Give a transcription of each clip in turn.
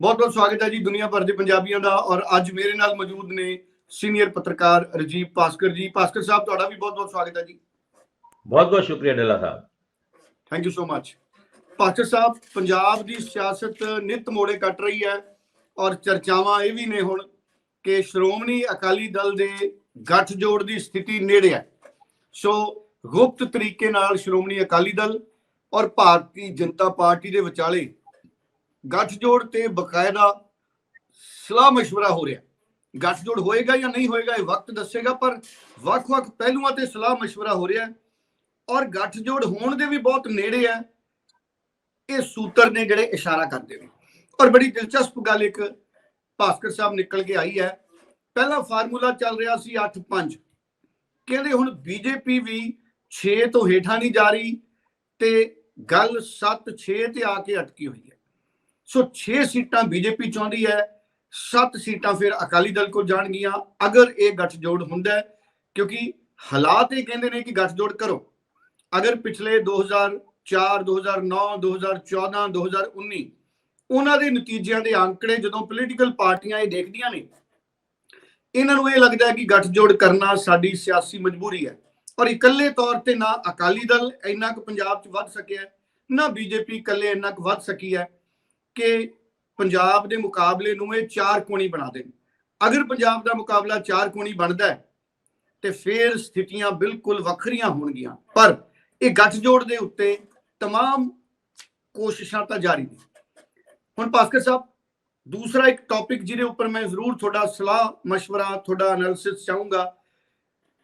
ਬਹੁਤ ਬਹੁਤ ਸਵਾਗਤ ਹੈ ਜੀ ਦੁਨੀਆ ਭਰ ਦੇ ਪੰਜਾਬੀਆਂ ਦਾ ਔਰ ਅੱਜ ਮੇਰੇ ਨਾਲ ਮੌਜੂਦ ਨੇ ਸੀਨੀਅਰ ਪੱਤਰਕਾਰ ਰਜੀਵ ਭਾਸਕਰ ਜੀ। ਭਾਸਕਰ ਸਾਹਿਬ ਤੁਹਾਡਾ ਵੀ ਬਹੁਤ ਬਹੁਤ ਸਵਾਗਤ ਹੈ ਜੀ। ਬਹੁਤ ਬਹੁਤ ਸ਼ੁਕਰੀਆ Dalla Sahib. Thank you so much Bhaskar Sahib Punjab ਦੀ ਸਿਆਸਤ ਨਿਤ ਮੋੜੇ ਕੱਟ ਰਹੀ ਹੈ ਔਰ ਚਰਚਾਵਾਂ ਇਹ ਵੀ ਨੇ ਹੁਣ ਕਿ ਸ਼੍ਰੋਮਣੀ ਅਕਾਲੀ ਦਲ ਦੇ ਗੱਠਜੋੜ ਦੀ ਸਥਿਤੀ ਨੇੜੇ ਹੈ। ਸੋ ਗੁਪਤ ਤਰੀਕੇ ਨਾਲ ਸ਼੍ਰੋਮਣੀ ਅਕਾਲੀ ਦਲ ਔਰ ਭਾਰਤੀ ਜਨਤਾ ਪਾਰਟੀ ਦੇ ਵਿਚਾਲੇ ਗੱਠਜੋੜ ਤੇ ਬਕਾਇਦਾ ਸਲਾਹ مشورہ ਹੋ ਰਿਹਾ ਗੱਠਜੋੜ ਹੋਏਗਾ ਜਾਂ ਨਹੀਂ ਹੋਏਗਾ ਇਹ ਵਕਤ ਦੱਸੇਗਾ ਪਰ ਵੱਖ-ਵੱਖ ਪਹਿਲੂਆਂ ਤੇ ਸਲਾਹ مشورہ ਹੋ ਰਿਹਾ ਔਰ ਗੱਠਜੋੜ ਹੋਣ ਦੇ ਵੀ ਬਹੁਤ ਨੇੜੇ ਹੈ ਇਹ ਸੂਤਰ ਨੇ ਜਿਹੜੇ ਇਸ਼ਾਰਾ ਕਰਦੇ ਨੇ ਔਰ ਬੜੀ ਦਿਲਚਸਪ ਗੱਲ ਇੱਕ ਭਾਸਕਰ ਸਾਹਿਬ ਨਿਕਲ ਕੇ ਆਈ ਹੈ ਪਹਿਲਾ ਫਾਰਮੂਲਾ ਚੱਲ ਰਿਹਾ ਸੀ 8-5 ਕਹਿੰਦੇ ਹੁਣ ਬੀਜੇਪੀ ਵੀ 6 ਤੋਂ ਹੇਠਾਂ ਨਹੀਂ ਜਾ ਰਹੀ ਤੇ ਗੱਲ 7-6 ਤੇ ਆ ਕੇ ਅਟਕੀ ਹੋਈ ਹੈ ਸੋ 6 ਸੀਟਾਂ ਬੀਜੇਪੀ ਚਾਹੁੰਦੀ ਹੈ 7 ਸੀਟਾਂ ਫਿਰ ਅਕਾਲੀ ਦਲ ਕੋਲ ਜਾਣਗੀਆਂ। ਅਗਰ ਇਹ ਗੱਠਜੋੜ ਹੁੰਦਾ ਕਿਉਂਕਿ ਹਾਲਾਤ ਇਹ ਕਹਿੰਦੇ ਨੇ ਕਿ ਗੱਠਜੋੜ ਕਰੋ। ਅਗਰ ਪਿਛਲੇ 2004 2009 2014 2019 ਉਹਨਾਂ ਦੇ ਨਤੀਜਿਆਂ ਦੇ ਅੰਕੜੇ ਜਦੋਂ ਪੋਲੀਟੀਕਲ ਪਾਰਟੀਆਂ ਇਹ ਦੇਖਦੀਆਂ ਨੇ ਇਹਨਾਂ ਨੂੰ ਇਹ ਲੱਗਦਾ ਹੈ ਕਿ ਗੱਠਜੋੜ ਕਰਨਾ ਸਾਡੀ ਸਿਆਸੀ ਮਜਬੂਰੀ ਹੈ। ਔਰ ਇਕੱਲੇ ਤੌਰ ਤੇ ਨਾ ਅਕਾਲੀ ਦਲ ਇੰਨਾ ਕੁ ਪੰਜਾਬ 'ਚ ਵੱਧ ਸਕਿਆ ਹੈ, ਨਾ ਬੀਜੇਪੀ ਇਕੱਲੇ ਇੰਨਾ ਕੁ ਵੱਧ ਸਕੀ ਹੈ। ਕਿ ਪੰਜਾਬ ਦੇ ਮੁਕਾਬਲੇ ਨੂੰ ਇਹ ਚਾਰ ਕੋਣੀ ਬਣਾ ਦੇਣ ਅਗਰ ਪੰਜਾਬ ਦਾ ਮੁਕਾਬਲਾ ਚਾਰ ਕੋਣੀ ਬਣਦਾ ਹੈ ਤੇ ਫਿਰ ਸਥਿਤੀਆਂ ਬਿਲਕੁਲ ਵੱਖਰੀਆਂ ਹੋਣਗੀਆਂ ਪਰ ਇਹ ਗੱਠਜੋੜ ਦੇ ਉੱਤੇ तमाम ਕੋਸ਼ਿਸ਼ਾਂ ਤਾਂ ਜਾਰੀ ਨੇ ਹੁਣ ਭਾਸਕਰ ਸਾਹਿਬ ਦੂਸਰਾ ਇੱਕ ਟੌਪਿਕ ਜਿਹਦੇ ਉੱਪਰ ਮੈਂ ਜ਼ਰੂਰ ਤੁਹਾਡਾ ਸਲਾਹ مشورہ ਤੁਹਾਡਾ ਐਨਾਲਿਸਿਸ ਚਾਹੂੰਗਾ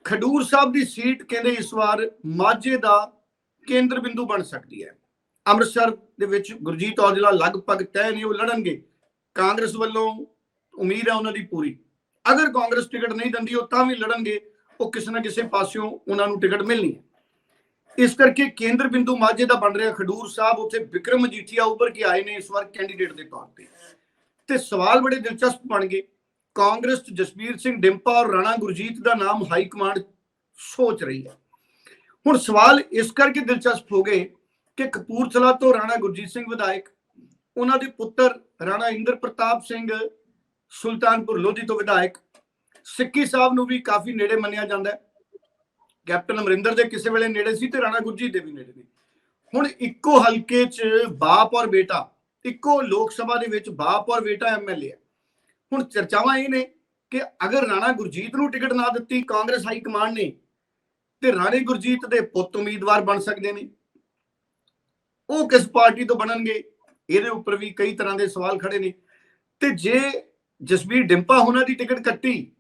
ਖਡੂਰ ਸਾਹਿਬ ਦੀ ਸੀਟ ਕਹਿੰਦੇ ਇਸ ਵਾਰ ਮਾਝੇ ਦਾ ਕੇਂਦਰ ਬਿੰਦੂ ਬਣ ਸਕਦੀ ਹੈ ਅੰਮ੍ਰਿਤਸਰ ਦੇ ਵਿੱਚ ਗੁਰਜੀਤ ਔਜਲਾ ਲਗਭਗ ਤੈਅ ਨੇ ਉਹ ਲੜਨਗੇ। ਕਾਂਗਰਸ ਵੱਲੋਂ ਉਮੀਦ ਹੈ ਉਹਨਾਂ ਦੀ ਪੂਰੀ। ਅਗਰ ਕਾਂਗਰਸ ਟਿਕਟ ਨਹੀਂ ਦਿੰਦੀ, ਉਹ ਤਾਂ ਵੀ ਲੜਨਗੇ। ਉਹ ਕਿਸੇ ਨਾ ਕਿਸੇ ਪਾਸਿਓਂ ਉਹਨਾਂ ਨੂੰ ਟਿਕਟ ਮਿਲਣੀ ਹੈ। ਇਸ ਕਰਕੇ ਕੇਂਦਰ ਬਿੰਦੂ ਮਾਝੇ ਦਾ ਬਣ ਰਿਹਾ ਖਡੂਰ ਸਾਹਿਬ, ਉੱਥੇ ਵਿਕਰਮ ਮਜੀਠੀਆ ਉੱਪਰ ਕੇ ਆਏ ਨੇ ਇਸ ਵਾਰ ਕੈਂਡੀਡੇਟ ਦੇ ਤੌਰ ਤੇ। ਤੇ ਸਵਾਲ ਬੜੇ ਦਿਲਚਸਪ ਬਣ ਗਏ। ਕਾਂਗਰਸ 'ਚ ਜਸਬੀਰ ਸਿੰਘ ਡਿੰਪਾ ਔਰ ਰਾਣਾ ਗੁਰਜੀਤ ਦਾ ਨਾਮ ਹਾਈ ਕਮਾਂਡ ਸੋਚ ਰਹੀ ਹੈ। ਹੁਣ ਸਵਾਲ ਇਸ ਕਰਕੇ ਦਿਲਚਸਪ ਹੋ ਗਏ ਕਿ ਕਪੂਰਥਲਾ ਤੋਂ ਰਾਣਾ ਗੁਰਜੀਤ ਸਿੰਘ ਵਿਧਾਇਕ, ਉਹਨਾਂ ਦੇ ਪੁੱਤਰ ਰਾਣਾ ਇੰਦਰ ਪ੍ਰਤਾਪ ਸਿੰਘ, ਸੁਲਤਾਨਪੁਰ ਲੋਧੀ ਤੋਂ ਵਿਧਾਇਕ, ਸਿੱਕੀ ਸਾਹਿਬ ਨੂੰ ਵੀ ਕਾਫੀ ਨੇੜੇ ਮੰਨਿਆ ਜਾਂਦਾ ਹੈ। ਕੈਪਟਨ ਅਮਰਿੰਦਰ ਦੇ ਕਿਸੇ ਵੇਲੇ ਨੇੜੇ ਸੀ ਤੇ ਰਾਣਾ ਗੁਰਜੀਤ ਦੇ ਵੀ ਨੇੜੇ ਨੇ। ਹੁਣ ਇੱਕੋ ਹਲਕੇ 'ਚ ਬਾਪ ਔਰ ਬੇਟਾ, ਇੱਕੋ ਲੋਕ ਸਭਾ ਦੇ ਵਿੱਚ ਬਾਪ ਔਰ ਬੇਟਾ ਐਮਐਲਏ ਹੈ। ਹੁਣ ਚਰਚਾਵਾਂ ਇਹ ਨੇ ਕਿ ਅਗਰ ਰਾਣਾ ਗੁਰਜੀਤ ਨੂੰ ਟਿਕਟ ਨਾ ਦਿੱਤੀ, ਕਾਂਗਰਸ ਹਾਈ ਕਮਾਂਡ ਨੇ, ਤੇ ਰਾਣੇ ਗੁਰਜੀਤ ਦੇ ਪੁੱਤ ਉਮੀਦਵਾਰ ਬਣ ਸਕਦੇ ਨੇ। ਉਹ ਕਿਸ ਪਾਰਟੀ ਤੋਂ ਬਣਨਗੇ? ਇਹਦੇ ਉੱਪਰ ਵੀ ਕਈ ਤਰ੍ਹਾਂ ਦੇ ਸਵਾਲ ਖੜੇ ਨੇ। ਤੇ ਜੇ ਜਸਬੀਰ ਡਿੰਪਾ ਉਹਨਾਂ ਦੀ ਟਿਕਟ ਕੱਟੀ,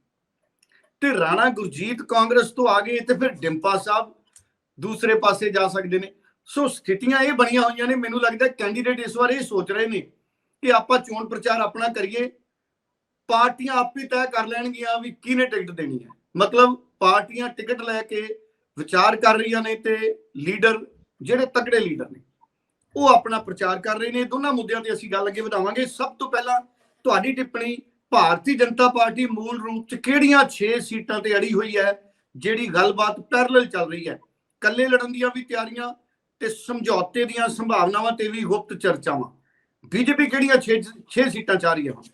ਤੇ ਰਾਣਾ ਗੁਰਜੀਤ ਕਾਂਗਰਸ ਤੋਂ ਆ ਗਏ, ਤੇ ਫਿਰ ਡਿੰਪਾ ਸਾਹਿਬ ਦੂਸਰੇ ਪਾਸੇ ਜਾ ਸਕਦੇ ਨੇ। ਸੋ ਸਥਿਤੀਆਂ ਇਹ ਬਣੀਆਂ ਹੋਈਆਂ ਨੇ, ਮੈਨੂੰ ਲੱਗਦਾ ਕੈਂਡੀਡੇਟ ਇਸ ਵਾਰ ਇਹ ਸੋਚ ਰਹੇ ਨੇ ਕਿ ਆਪਾਂ ਚੋਣ ਪ੍ਰਚਾਰ ਆਪਣਾ ਕਰੀਏ। ਪਾਰਟੀਆਂ ਆਪ ਹੀ ਤੈਅ ਕਰ ਲੈਣਗੀਆਂ ਵੀ ਕਿਹਨੇ ਟਿਕਟ ਦੇਣੀ ਹੈ। ਮਤਲਬ ਪਾਰਟੀਆਂ ਟਿਕਟ ਲੈ ਕੇ ਵਿਚਾਰ ਕਰ ਰਹੀਆਂ ਨੇ ਤੇ ਲੀਡਰ, ਜਿਹੜੇ ਤਕੜੇ ਲੀਡਰ ਨੇ ਉਹ ਆਪਣਾ ਪ੍ਰਚਾਰ ਕਰ ਰਹੇ ਨੇ। ਦੋਨਾਂ ਮੁੱਦਿਆਂ ਤੇ ਅਸੀਂ ਗੱਲ ਅੱਗੇ ਵਧਾਵਾਂਗੇ। ਸਭ ਤੋਂ ਪਹਿਲਾਂ ਤੁਹਾਡੀ ਟਿੱਪਣੀ, ਭਾਰਤੀ ਜਨਤਾ ਪਾਰਟੀ ਮੂਲ ਰੂਪ ਚ ਕਿਹੜੀਆਂ 6 ਸੀਟਾਂ ਤੇ ਅੜੀ ਹੋਈ ਹੈ, ਜਿਹੜੀ ਗੱਲਬਾਤ ਪੈਰਲਲ ਚੱਲ ਰਹੀ ਹੈ? ਕੱਲੇ ਲੜਨ ਦੀਆਂ ਵੀ ਤਿਆਰੀਆਂ ਤੇ ਸਮਝੌਤੇ ਦੀਆਂ ਸੰਭਾਵਨਾਵਾਂ ਤੇ ਵੀ ਗੁਪਤ ਚਰਚਾਵਾਂ। ਬੀਜੇਪੀ ਕਿਹੜੀਆਂ 6 6 ਸੀਟਾਂ ਚਾਹ ਰਹੀ ਹੈ ਹੁਣ?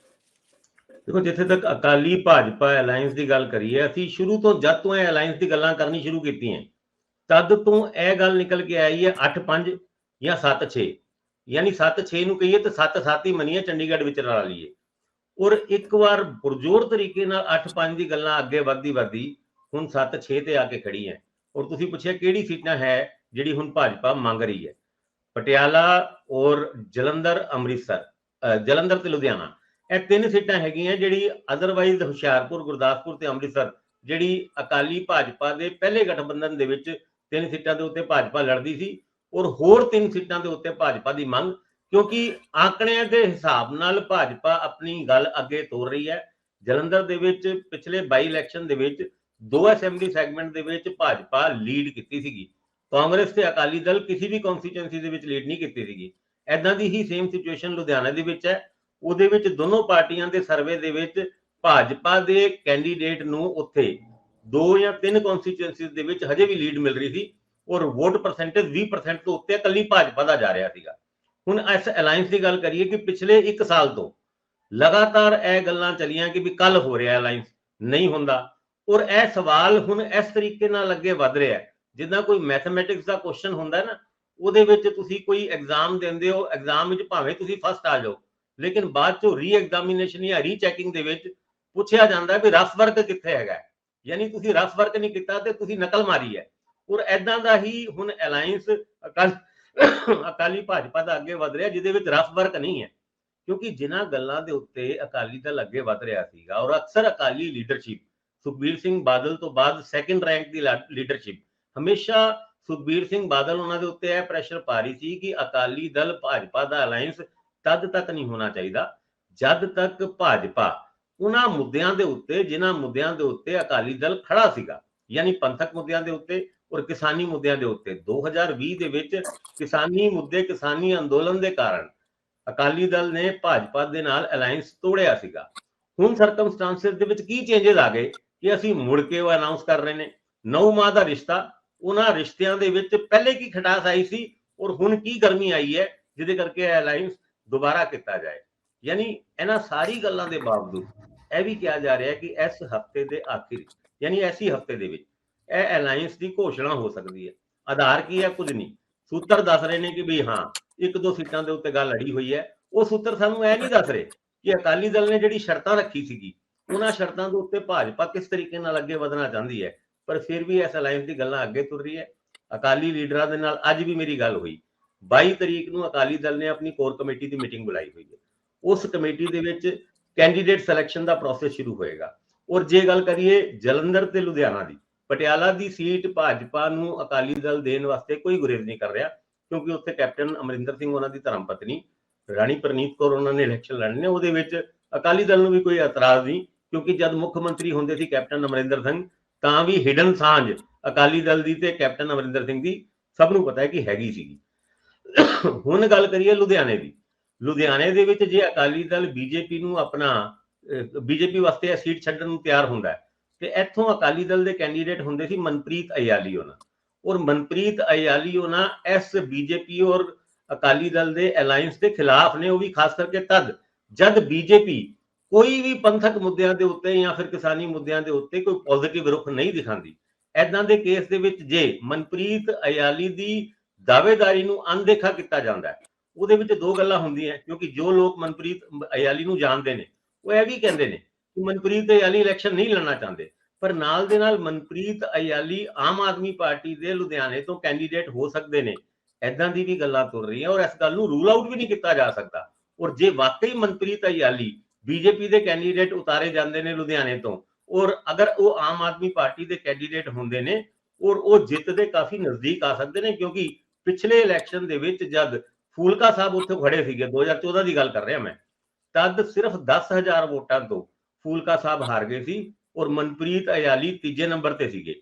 ਦੇਖੋ, ਜਿੱਥੇ ਤੱਕ ਅਕਾਲੀ ਭਾਜਪਾ ਅਲਾਈਅੰਸ ਦੀ ਗੱਲ ਕਰੀਏ, ਅਸੀਂ ਸ਼ੁਰੂ ਤੋਂ ਜਦ ਤੋਂ ਇਹ ਅਲਾਈਅੰਸ ਦੀ ਗੱਲਾਂ ਕਰਨੀ ਸ਼ੁਰੂ ਕੀਤੀਆਂ, ਤਦ ਤੋਂ ਇਹ ਗੱਲ ਨਿਕਲ ਕੇ ਆਈ ਹੈ 8-5 ਜਾਂ 7-6 ਯਾਨੀ 7-6 ਨੂੰ ਕਹੀਏ ਤਾਂ 7-7 ਹੀ ਮੰਨੀਏ, ਚੰਡੀਗੜ੍ਹ ਵਿੱਚ ਰਲਾ ਲਈਏ। ਔਰ ਇੱਕ ਵਾਰ ਪੁਰਜੋਰ ਤਰੀਕੇ ਨਾਲ 8-5 ਦੀ ਗੱਲਾਂ ਅੱਗੇ ਵੱਧਦੀ ਵੱਧਦੀ ਹੁਣ 7-6 ਤੇ ਆ ਕੇ ਖੜੀ ਹੈ। ਔਰ ਤੁਸੀਂ ਪੁੱਛਿਆ ਕਿਹੜੀ ਸੀਟਾਂ ਹੈ ਜਿਹੜੀ ਹੁਣ ਭਾਜਪਾ ਮੰਗ ਰਹੀ ਹੈ? ਪਟਿਆਲਾ ਔਰ ਜਲੰਧਰ, ਅੰਮ੍ਰਿਤਸਰ ਜਲੰਧਰ ਤੇ ਲੁਧਿਆਣਾ। ਇਹ ਤਿੰਨ ਸੀਟਾਂ ਹੈਗੀਆਂ ਜਿਹੜੀ ਅਦਰਵਾਈਜ਼ ਹੁਸ਼ਿਆਰਪੁਰ, ਗੁਰਦਾਸਪੁਰ ਤੇ ਅੰਮ੍ਰਿਤਸਰ, ਜਿਹੜੀ ਅਕਾਲੀ ਭਾਜਪਾ ਦੇ ਪਹਿਲੇ ਗਠਬੰਧਨ ਦੇ ਵਿੱਚ ਤਿੰਨ ਸੀਟਾਂ ਦੇ ਉੱਤੇ ਭਾਜਪਾ ਲੜਦੀ ਸੀ। ਔਰ ਹੋਰ ਤਿੰਨ ਸੀਟਾਂ ਦੇ ਉੱਤੇ ਭਾਜਪਾ ਦੀ ਮੰਗ, ਕਿਉਂਕਿ ਆંકੜਿਆਂ ਦੇ ਹਿਸਾਬ ਨਾਲ ਭਾਜਪਾ ਆਪਣੀ ਗੱਲ ਅੱਗੇ ਤੋਰ ਰਹੀ ਹੈ। ਜਲੰਧਰ ਦੇ ਵਿੱਚ ਪਿਛਲੇ ਬਾਈ ਇਲੈਕਸ਼ਨ ਦੇ ਵਿੱਚ ਦੋ ਅਸੈਂਬਲੀ ਸੈਗਮੈਂਟ ਦੇ ਵਿੱਚ ਭਾਜਪਾ ਲੀਡ ਕੀਤੀ ਸੀਗੀ। ਕਾਂਗਰਸ ਤੇ ਅਕਾਲੀ ਦਲ ਕਿਸੇ ਵੀ ਕਨਸਟੀਚੁਐਂਸੀ ਦੇ ਵਿੱਚ ਲੀਡ ਨਹੀਂ ਕੀਤੀ ਸੀਗੀ। ਐਦਾਂ ਦੀ ਹੀ ਸੇਮ ਸਿਚੁਏਸ਼ਨ ਲੁਧਿਆਣਾ ਦੇ ਵਿੱਚ ਹੈ। ਉਹਦੇ ਵਿੱਚ ਦੋਨੋਂ ਪਾਰਟੀਆਂ ਦੇ ਸਰਵੇ ਦੇ ਵਿੱਚ ਭਾਜਪਾ ਦੇ ਕੈਂਡੀਡੇਟ ਨੂੰ ਉੱਥੇ ਦੋ ਜਾਂ ਤਿੰਨ ਕਨਸਟੀਚੁਐਂਸੀਜ਼ ਦੇ ਵਿੱਚ ਹਜੇ ਵੀ ਲੀਡ ਮਿਲ ਰਹੀ ਸੀ। ਔਰ ਵੋਟ ਪਰਸੈਂਟੇਜ 20% ਤੋਂ ਉੱਤੇ ਇਕੱਲੀ ਭਾਜਪਾ ਦਾ ਜਾ ਰਿਹਾ ਸੀਗਾ। ਹੁਣ ਇਸ ਅਲਾਈਅੰਸ ਦੀ ਗੱਲ ਕਰੀਏ ਕਿ ਪਿਛਲੇ 1 ਸਾਲ ਤੋਂ ਲਗਾਤਾਰ ਇਹ ਗੱਲਾਂ ਚੱਲੀਆਂ ਕਿ ਵੀ ਕੱਲ ਹੋ ਰਿਹਾ ਅਲਾਈਅੰਸ ਨਹੀਂ ਹੁੰਦਾ। ਔਰ ਇਹ ਸਵਾਲ ਹੁਣ ਇਸ ਤਰੀਕੇ ਨਾਲ ਅੱਗੇ ਵਧ ਰਿਹਾ ਹੈ। ਜਿੱਦਾਂ ਕੋਈ ਮੈਥਮੈਟਿਕਸ ਦਾ ਕੁਐਸਚਨ ਹੁੰਦਾ ਨਾ, ਉਹਦੇ ਵਿੱਚ ਤੁਸੀਂ ਕੋਈ ਐਗਜ਼ਾਮ ਦਿੰਦੇ ਹੋ ਐਗਜ਼ਾਮ ਵਿੱਚ ਭਾਵੇਂ ਤੁਸੀਂ ਫਸਟ ਆ ਜਾਓ, ਲੇਕਿਨ ਬਾਅਦ ਚੋਂ ਰੀ ਐਗਜ਼ਾਮੀਨੇਸ਼ਨ ਜਾਂ ਰੀਚੈਕਿੰਗ ਦੇ ਵਿੱਚ ਪੁੱਛਿਆ ਜਾਂਦਾ ਵੀ ਰਫ ਵਰਕ ਕਿੱਥੇ ਹੈਗਾ ਯਾਨੀ ਤੁਸੀਂ ਰਫ ਵਰਕ ਨਹੀਂ ਕੀਤਾ ਤੇ ਤੁਸੀਂ ਨਕਲ ਮਾਰੀ ਹੈ। ਔਰ ਐਦਾਂ ਦਾ ਹੀ ਹੁਣ ਅਲਾਈਅੰਸ ਅਕਾਲ ਅਕਾਲੀ ਭਾਜਪਾ ਦਾ ਅੱਗੇ ਵਧ ਰਿਹਾ, ਜਿਹਦੇ ਵਿੱਚ ਰਫ ਵਰਕ ਨਹੀਂ ਹੈ। ਕਿਉਂਕਿ ਜਿਨ੍ਹਾਂ ਗੱਲਾਂ ਦੇ ਉੱਤੇ ਅਕਾਲੀ ਦਲ ਅੱਗੇ ਵਧ ਰਿਹਾ ਸੀਗਾ, ਔਰ ਅਕਸਰ ਅਕਾਲੀ ਲੀਡਰਸ਼ਿਪ ਸੁਖਬੀਰ ਸਿੰਘ ਬਾਦਲ ਤੋਂ ਬਾਅਦ ਸੈਕੰਡ ਰੈਂਕ ਦੀ ਲੀਡਰਸ਼ਿਪ ਹਮੇਸ਼ਾ ਸੁਖਬੀਰ ਸਿੰਘ ਬਾਦਲ ਉਹਨਾਂ ਦੇ ਉੱਤੇ ਇਹ ਪ੍ਰੈਸ਼ਰ ਪਾ ਰਹੀ ਸੀ ਕਿ ਅਕਾਲੀ ਦਲ ਭਾਜਪਾ ਦਾ ਅਲਾਈਅੰਸ ਤਦ ਤੱਕ ਨਹੀਂ ਹੋਣਾ ਚਾਹੀਦਾ, ਜਦ ਤੱਕ ਭਾਜਪਾ ਉਹਨਾਂ ਮੁੱਦਿਆਂ ਦੇ ਉੱਤੇ, ਜਿਨ੍ਹਾਂ ਮੁੱਦਿਆਂ ਦੇ ਉੱਤੇ ਅਕਾਲੀ ਦਲ ਖੜਾ ਸੀਗਾ, ਯਾਨੀ ਪੰਥਕ ਮੁੱਦਿਆਂ ਦੇ ਉੱਤੇ ਔਰ ਕਿਸਾਨੀ ਮੁੱਦਿਆਂ ਦੇ ਉੱਤੇ 2020 ਦੇ ਵਿੱਚ ਕਿਸਾਨੀ ਮੁੱਦੇ, ਕਿਸਾਨੀ ਅੰਦੋਲਨ ਦੇ ਕਾਰਨ ਅਕਾਲੀ ਦਲ ਨੇ ਭਾਜਪਾ ਦੇ ਨਾਲ ਅਲਾਈਅੰਸ ਤੋੜਿਆ ਸੀਗਾ। ਹੁਣ ਸਰਕਮਸਟੈਂਸਸ ਦੇ ਵਿੱਚ ਕੀ ਚੇਂਜਸ ਆ ਗਏ ਕਿ ਅਸੀਂ ਮੁੜ ਕੇ ਉਹ ਅਨਾਉਂਸ ਕਰ ਰਹੇ ਨੇ। ਨੌ ਮਾਹ ਦਾ ਰਿਸ਼ਤਾ, ਉਹਨਾਂ ਰਿਸ਼ਤਿਆਂ ਦੇ ਵਿੱਚ ਪਹਿਲੇ ਕੀ ਖਟਾਸ ਆਈ ਸੀ ਔਰ ਹੁਣ ਕੀ ਗਰਮੀ ਆਈ ਹੈ, ਜਿਹਦੇ ਕਰਕੇ ਇਹ ਅਲਾਈਅੰਸ ਦੁਬਾਰਾ ਕੀਤਾ ਜਾਏ। ਯਾਨੀ ਇਹਨਾਂ ਸਾਰੀ ਗੱਲਾਂ ਦੇ ਬਾਵਜੂਦ ਇਹ ਵੀ ਕਿਹਾ ਜਾ ਰਿਹਾ ਕਿ ਇਸ ਹਫ਼ਤੇ ਦੇ ਆਖਿਰ, ਯਾਨੀ ਐਸੀ ਹਫ਼ਤੇ ਦੇ ਵਿੱਚ ਇਹ ਅਲਾਈਅੰਸ ਦੀ ਘੋਸ਼ਣਾ ਹੋ ਸਕਦੀ ਹੈ। ਆਧਾਰ ਕੀ ਹੈ? ਕੁਝ ਨਹੀਂ। ਸੂਤਰ ਦੱਸ ਰਹੇ ਨੇ ਕਿ ਵੀ ਹਾਂ, ਇੱਕ ਦੋ ਸੀਟਾਂ ਦੇ ਉੱਤੇ ਗੱਲ ਅੜੀ ਹੋਈ ਹੈ। ਉਹ ਸੂਤਰ ਸਾਨੂੰ ਇਹ ਨਹੀਂ ਦੱਸ ਰਹੇ ਕਿ ਅਕਾਲੀ ਦਲ ਨੇ ਜਿਹੜੀ ਸ਼ਰਤਾਂ ਰੱਖੀ ਸੀਗੀ, ਉਹਨਾਂ ਸ਼ਰਤਾਂ ਦੇ ਉੱਤੇ ਭਾਜਪਾ ਕਿਸ ਤਰੀਕੇ ਨਾਲ ਅੱਗੇ ਵਧਣਾ ਚਾਹੁੰਦੀ ਹੈ? ਪਰ ਫਿਰ ਵੀ ਇਸ ਅਲਾਈਅੰਸ ਦੀ ਗੱਲਾਂ ਅੱਗੇ ਤੁਰ ਰਹੀ ਹੈ। ਅਕਾਲੀ ਲੀਡਰਾਂ ਦੇ ਨਾਲ ਅੱਜ ਵੀ ਮੇਰੀ ਗੱਲ ਹੋਈ। 22 ਤਰੀਕ ਨੂੰ ਅਕਾਲੀ ਦਲ ਨੇ ਆਪਣੀ ਕੋਰ ਕਮੇਟੀ ਦੀ ਮੀਟਿੰਗ ਬੁਲਾਈ ਹੋਈ ਹੈ। ਉਸ ਕਮੇਟੀ ਦੇ ਵਿੱਚ ਕੈਂਡੀਡੇਟ ਸਿਲੈਕਸ਼ਨ ਦਾ ਪ੍ਰੋਸੈਸ ਸ਼ੁਰੂ ਹੋਏਗਾ। ਔਰ ਜੇ ਗੱਲ ਕਰੀਏ ਜਲੰਧਰ ਤੇ ਲੁਧਿਆਣਾ ਦੀ ਪਟਿਆਲਾ ਦੀ ਸੀਟ ਭਾਜਪਾ ਨੂੰ ਅਕਾਲੀ ਦਲ ਦੇਣ ਵਾਸਤੇ ਕੋਈ ਗੁਰੇਜ਼ ਨਹੀਂ ਕਰ ਰਿਹਾ, ਕਿਉਂਕਿ ਉੱਥੇ ਕੈਪਟਨ ਅਮਰਿੰਦਰ ਸਿੰਘ ਉਹਨਾਂ ਦੀ ਧਰਮ ਪਤਨੀ, ਰਾਣੀ ਪ੍ਰਨੀਤ ਕੌਰ ਉਹਨਾਂ ਨੇ ਇਲੈਕਸ਼ਨ ਲੜਨੇ ਉਹਦੇ ਵਿੱਚ ਅਕਾਲੀ ਦਲ ਨੂੰ ਵੀ ਕੋਈ ਇਤਰਾਜ਼ ਨਹੀਂ, ਕਿਉਂਕਿ ਜਦ ਮੁੱਖ ਮੰਤਰੀ ਹੁੰਦੇ ਸੀ ਕੈਪਟਨ ਅਮਰਿੰਦਰ ਸਿੰਘ, ਤਾਂ ਵੀ ਹਿਡਨ ਸਾਂਝ ਅਕਾਲੀ ਦਲ ਦੀ ਤੇ ਕੈਪਟਨ ਅਮਰਿੰਦਰ ਸਿੰਘ ਦੀ ਸਭ ਨੂੰ ਪਤਾ ਹੈ ਕਿ ਹੈਗੀ ਸੀਗੀ। ਹੁਣ ਗੱਲ ਕਰੀਏ ਲੁਧਿਆਣੇ ਦੀ। ਲੁਧਿਆਣੇ ਦੇ ਵਿੱਚ ਜੇ ਅਕਾਲੀ ਦਲ ਬੀਜੇਪੀ ਨੂੰ ਆਪਣਾ ਬੀਜੇਪੀ ਵਾਸਤੇ ਇਹ ਸੀਟ ਛੱਡਣ ਨੂੰ ਤਿਆਰ ਹੁੰਦਾ ਹੈ ਤੇ ਇੱਥੋਂ ਅਕਾਲੀ ਦਲ ਦੇ ਕੈਂਡੀਡੇਟ ਹੁੰਦੇ ਸੀ ਮਨਪ੍ਰੀਤ ਅਯਾਲੀ ਉਹਨਾਂ। ਔਰ ਮਨਪ੍ਰੀਤ ਅਯਾਲੀ ਉਹਨਾਂ ਐਸ ਬੀਜੇਪੀ ਔਰ ਅਕਾਲੀ ਦਲ ਦੇ ਅਲਾਈਅੰਸ ਦੇ ਖਿਲਾਫ ਨੇ, ਉਹ ਵੀ ਖਾਸ ਕਰਕੇ ਤਦ, ਜਦ ਬੀਜੇਪੀ ਕੋਈ ਵੀ ਪੰਥਕ ਮੁੱਦਿਆਂ ਦੇ ਉੱਤੇ ਜਾਂ ਫਿਰ ਕਿਸਾਨੀ ਮੁੱਦਿਆਂ ਦੇ ਉੱਤੇ ਕੋਈ ਪੋਜ਼ਿਟਿਵ ਰੁਖ ਨਹੀਂ ਦਿਖਾਉਂਦੀ। ਐਦਾਂ ਦੇ ਕੇਸ ਦੇ ਵਿੱਚ ਜੇ ਮਨਪ੍ਰੀਤ ਅਯਾਲੀ ਦੀ ਦਾਅਵੇਦਾਰੀ ਨੂੰ ਅਣਦੇਖਾ ਕੀਤਾ ਜਾਂਦਾ ਹੈ, ਉਹਦੇ ਵਿੱਚ ਦੋ ਗੱਲਾਂ ਹੁੰਦੀਆਂ ਕਿਉਂਕਿ ਜੋ ਲੋਕ ਮਨਪ੍ਰੀਤ ਅਯਾਲੀ ਨੂੰ ਜਾਣਦੇ ਨੇ, ਉਹ ਇਹ ਵੀ ਕਹਿੰਦੇ ਨੇ ਮਨਪ੍ਰੀਤ ਅਯਾਲੀ ਇਲੈਕਸ਼ਨ ਨਹੀਂ ਲੜਨਾ ਚਾਹੁੰਦੇ। ਪਰ ਨਾਲ ਦੇ ਨਾਲ ਮਨਪ੍ਰੀਤ ਅਯਾਲੀ ਆਮ ਆਦਮੀ ਪਾਰਟੀ ਦੇ ਲੁਧਿਆਣੇ ਤੋਂ ਕੈਂਡੀਡੇਟ ਹੋ ਸਕਦੇ ਨੇ। ਐਦਾਂ ਦੀ ਵੀ ਗੱਲਾਂ ਤੁਰ ਰਹੀਆਂ ਔਰ ਇਸ ਗੱਲ ਨੂੰ ਰੂਲ ਆਊਟ ਵੀ ਨਹੀਂ ਕੀਤਾ ਜਾ ਸਕਦਾ। ਔਰ ਜੇ ਵਾਕਈ ਮਨਪ੍ਰੀਤ ਅਯਾਲੀ ਬੀਜੇਪੀ ਦੇ ਕੈਂਡੀਡੇਟ ਉਤਾਰੇ ਜਾਂਦੇ ਨੇ ਲੁਧਿਆਣੇ ਤੋਂ, ਔਰ ਅਗਰ ਉਹ ਆਮ ਆਦਮੀ ਪਾਰਟੀ ਦੇ ਕੈਂਡੀਡੇਟ ਹੁੰਦੇ ਨੇ, ਔਰ ਉਹ ਜਿੱਤ ਦੇ ਕਾਫੀ ਨਜ਼ਦੀਕ ਆ ਸਕਦੇ ਨੇ, ਕਿਉਂਕਿ ਪਿਛਲੇ ਇਲੈਕਸ਼ਨ ਦੇ ਵਿੱਚ ਜਦ ਫੂਲਕਾ ਸਾਹਿਬ ਉੱਥੇ ਖੜੇ ਸੀਗੇ 2014 ਦੀ ਗੱਲ ਕਰ ਰਿਹਾ ਮੈਂ, ਤਦ ਸਿਰਫ 10000 ਵੋਟਾਂ ਤੋਂ ਫੂਲਕਾ ਸਾਹਿਬ ਹਾਰ ਗਏ ਸੀ ਔਰ ਮਨਪ੍ਰੀਤ ਅਯਾਲੀ ਤੀਜੇ ਨੰਬਰ ਤੇ ਸੀਗੇ।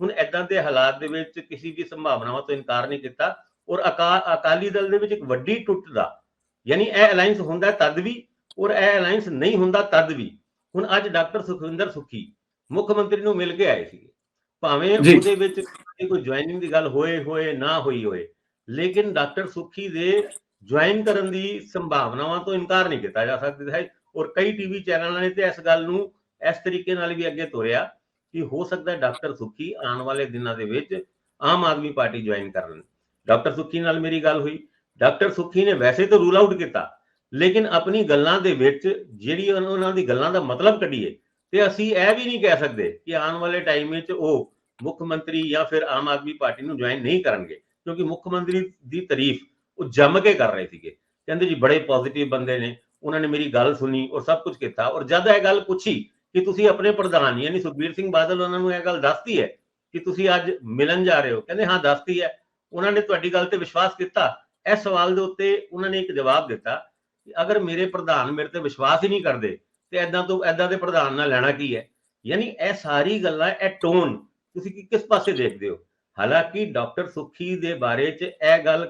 ਹੁਣ ਐਦਾਂ ਦੇ ਹਾਲਾਤ ਦੇ ਵਿੱਚ ਕਿਸੇ ਵੀ ਸੰਭਾਵਨਾਵਾਂ ਤੋਂ ਇਨਕਾਰ ਨਹੀਂ ਕੀਤਾ ਔਰ ਅਕਾਲੀ ਦਲ ਦੇ ਵਿੱਚ ਇੱਕ ਵੱਡੀ ਟੁੱਟ ਦਾ ਯਾਨੀ ਇਹ ਅਲਾਈਅੰਸ ਹੁੰਦਾ ਤਦ ਵੀ ਔਰ ਇਹ ਅਲਾਈਅੰਸ ਨਹੀਂ ਹੁੰਦਾ ਤਦ ਵੀ। ਹੁਣ ਅੱਜ ਡਾਕਟਰ ਸੁਖਵਿੰਦਰ ਸੁਖੀ ਮੁੱਖ ਮੰਤਰੀ ਨੂੰ ਮਿਲ ਕੇ ਆਏ ਸੀਗੇ। ਭਾਵੇਂ ਉਹਦੇ ਵਿੱਚ ਕੋਈ ਜੁਆਇਨਿੰਗ ਦੀ ਗੱਲ ਹੋਏ ਹੋਏ ਨਾ ਹੋਈ ਹੋਏ ਲੇਕਿਨ ਡਾਕਟਰ ਸੁਖੀ ਦੇ ਜੁਆਇਨ ਕਰਨ ਦੀ ਸੰਭਾਵਨਾਵਾਂ ਤੋਂ ਇਨਕਾਰ ਨਹੀਂ ਕੀਤਾ ਜਾ ਸਕਦਾ ਹੈ। ਔਰ ਕਈ ਟੀਵੀ ਚੈਨਲਾਂ ਨੇ ਤੇ ਇਸ ਗੱਲ ਨੂੰ ਇਸ ਤਰੀਕੇ ਨਾਲ ਵੀ ਅੱਗੇ ਤੋਰਿਆ ਕਿ ਹੋ ਸਕਦਾ ਹੈ ਡਾਕਟਰ ਸੁਖੀ ਆਉਣ ਵਾਲੇ ਦਿਨਾਂ ਦੇ ਵਿੱਚ ਆਮ ਆਦਮੀ ਪਾਰਟੀ ਜੁਆਇਨ ਕਰਨ ਡਾਕਟਰ ਸੁਖੀ ਨਾਲ ਮੇਰੀ ਗੱਲ ਹੋਈ। ਡਾਕਟਰ ਸੁਖੀ ਨੇ ਵੈਸੇ ਤਾਂ ਰੂਲ ਆਊਟ ਕੀਤਾ, ਲੇਕਿਨ ਆਪਣੀ ਗੱਲਾਂ ਦੇ ਵਿੱਚ ਜਿਹੜੀ ਉਹਨਾਂ ਦੀ ਗੱਲਾਂ ਦਾ ਮਤਲਬ ਕੱਢੀਏ, ਤੇ ਅਸੀਂ ਇਹ ਵੀ ਨਹੀਂ ਕਹਿ ਸਕਦੇ ਕਿ ਆਉਣ ਵਾਲੇ ਟਾਈਮ ਵਿੱਚ ਉਹ ਮੁੱਖ ਮੰਤਰੀ ਜਾਂ ਫਿਰ ਆਮ ਆਦਮੀ ਪਾਰਟੀ ਨੂੰ ਜੁਆਇਨ ਨਹੀਂ ਕਰਨਗੇ, ਕਿਉਂਕਿ ਮੁੱਖ ਮੰਤਰੀ ਦੀ ਤਾਰੀਫ ਉਹ ਜੰਮ ਕੇ ਕਰ ਰਹੇ ਸੀਗੇ। ਕਹਿੰਦੇ ਜੀ ਬੜੇ ਪੋਜ਼ਿਟਿਵ ਬੰਦੇ ਨੇ ਉਹਨਾਂ ਨੇ ਮੇਰੀ ਗੱਲ ਸੁਣੀ ਔਰ ਸਭ ਕੁਝ ਕੀਤਾ ਔਰ ਜਦ ਇਹ ਗੱਲ ਪੁੱਛੀ ਕਿ ਤੁਸੀਂ ਆਪਣੇ ਪ੍ਰਧਾਨ ਯਾਨੀ ਸੁਖਬੀਰ ਸਿੰਘ ਬਾਦਲ ਉਹਨਾਂ ਨੂੰ ਇਹ ਗੱਲ ਦੱਸਤੀ ਹੈ ਕਿ ਤੁਸੀਂ ਅੱਜ ਮਿਲਣ ਜਾ ਰਹੇ ਹੋ, ਕਹਿੰਦੇ ਹਾਂ ਦੱਸਤੀ ਹੈ। ਉਹਨਾਂ ਨੇ ਤੁਹਾਡੀ ਗੱਲ ਤੇ ਵਿਸ਼ਵਾਸ ਕੀਤਾ। ਇਸ ਸਵਾਲ ਦੇ ਉੱਤੇ ਉਹਨਾਂ ਨੇ ਇੱਕ ਜਵਾਬ ਦਿੱਤਾ ਕਿ ਅਗਰ ਮੇਰੇ ਪ੍ਰਧਾਨ ਮੇਰੇ ਤੇ ਵਿਸ਼ਵਾਸ ਹੀ ਨਹੀਂ ਕਰਦੇ, ਤੇ ਐਦਾਂ ਤੋਂ ਐਦਾਂ ਦੇ ਪ੍ਰਧਾਨ ਨਾਲ ਲੈਣਾ ਕੀ ਹੈ? ਯਾਨੀ ਇਹ ਸਾਰੀ ਗੱਲਾਂ, ਇਹ ਟੋਨ ਤੁਸੀਂ ਕਿਸ ਪਾਸੇ ਦੇਖਦੇ ਹੋ? ਹਾਲਾਂਕਿ ਡਾਕਟਰ ਸੁਖੀ ਦੇ ਬਾਰੇ 'ਚ ਇਹ ਗੱਲ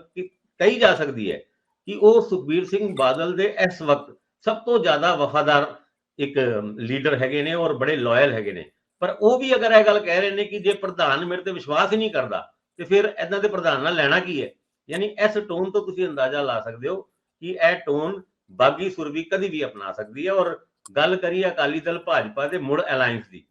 ਕਹੀ ਜਾ ਸਕਦੀ ਹੈ ਕਿ ਉਹ ਸੁਖਬੀਰ ਸਿੰਘ ਬਾਦਲ ਦੇ ਇਸ ਵਕਤ ਸਭ ਤੋਂ ਜ਼ਿਆਦਾ ਵਫਾਦਾਰ ਇੱਕ ਲੀਡਰ ਹੈਗੇ ਨੇ ਔਰ ਬੜੇ ਲਾਇਲ ਹੈਗੇ ਨੇ। ਪਰ ਉਹ ਵੀ ਅਗਰ ਇਹ ਗੱਲ ਕਹਿ ਰਹੇ ਨੇ ਕਿ ਜੇ ਪ੍ਰਧਾਨ ਮੇਰੇ ਤੇ ਵਿਸ਼ਵਾਸ ਹੀ ਨਹੀਂ ਕਰਦਾ, ਤੇ ਫਿਰ ਐਦਾਂ ਦੇ ਪ੍ਰਧਾਨ ਨਾਲ ਲੈਣਾ ਕੀ ਹੈ? ਯਾਨੀ ਇਸ ਟੋਨ ਤੋਂ ਤੁਸੀਂ ਅੰਦਾਜ਼ਾ ਲਾ ਸਕਦੇ ਹੋ ਕਿ ਇਹ ਟੋਨ ਬਾਗੀ ਸੁਰ ਵੀ ਕਦੀ ਵੀ ਅਪਣਾ ਸਕਦੀ ਹੈ ਔਰ ਗੱਲ ਕਰੀਏ ਅਕਾਲੀ ਦਲ ਭਾਜਪਾ ਦੇ ਮੁੜ ਅਲਾਈਅੰਸ ਦੀ।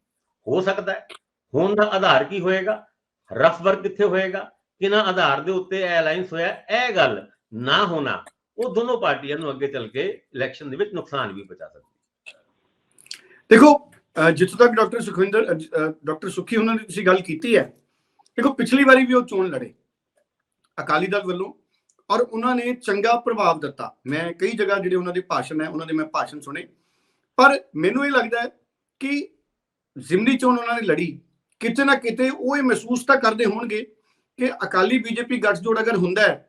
ਹੋ ਸਕਦਾ ਹੈ। ਹੋਣ ਦਾ ਆਧਾਰ ਕੀ ਹੋਏਗਾ? ਰਫ ਵਰਕ ਕਿੱਥੇ ਹੋਏਗਾ? ਕਿਹਨਾਂ ਆਧਾਰ ਦੇ ਉੱਤੇ ਇਹ ਅਲਾਈਅੰਸ ਹੋਇਆ? ਇਹ ਗੱਲ ਨਾ ਹੋਣਾ, ਉਹ ਦੋਨੋਂ ਪਾਰਟੀਆਂ ਨੂੰ ਅੱਗੇ ਚੱਲ ਕੇ ਇਲੈਕਸ਼ਨ ਦੇ ਵਿੱਚ ਨੁਕਸਾਨ ਵੀ ਪਹੁੰਚਾ ਸਕਦੀ ਦੇਖੋ ਜਿੱਥੋਂ ਤੱਕ ਡਾਕਟਰ ਸੁਖਵਿੰਦਰ ਡਾਕਟਰ ਸੁਖੀ ਉਹਨਾਂ ਨੇ ਤੁਸੀਂ ਗੱਲ ਕੀਤੀ ਹੈ, ਦੇਖੋ, ਪਿਛਲੀ ਵਾਰੀ ਵੀ ਉਹ ਚੋਣ ਲੜੇ, ਅਕਾਲੀ ਦਲ ਵੱਲੋਂ, ਔਰ ਉਹਨਾਂ ਨੇ ਚੰਗਾ ਪ੍ਰਭਾਵ ਦਿੱਤਾ। ਮੈਂ ਕਈ ਜਗ੍ਹਾ ਜਿਹੜੇ ਉਹਨਾਂ ਦੇ ਭਾਸ਼ਣ ਹੈ, ਉਹਨਾਂ ਦੇ ਮੈਂ ਭਾਸ਼ਣ ਸੁਣੇ, ਪਰ ਮੈਨੂੰ ਇਹ ਲੱਗਦਾ ਹੈ ਕਿ ਜ਼ਿਮਨੀ ਚੋਣ ਉਹਨਾਂ ਨੇ ਲੜੀ, ਕਿਤੇ ਨਾ ਕਿਤੇ ਉਹ ਇਹ ਮਹਿਸੂਸ ਤਾਂ ਕਰਦੇ ਹੋਣਗੇ ਕਿ ਅਕਾਲੀ ਬੀਜੇਪੀ ਗੱਠਜੋੜ ਅਗਰ ਹੁੰਦਾ ਹੈ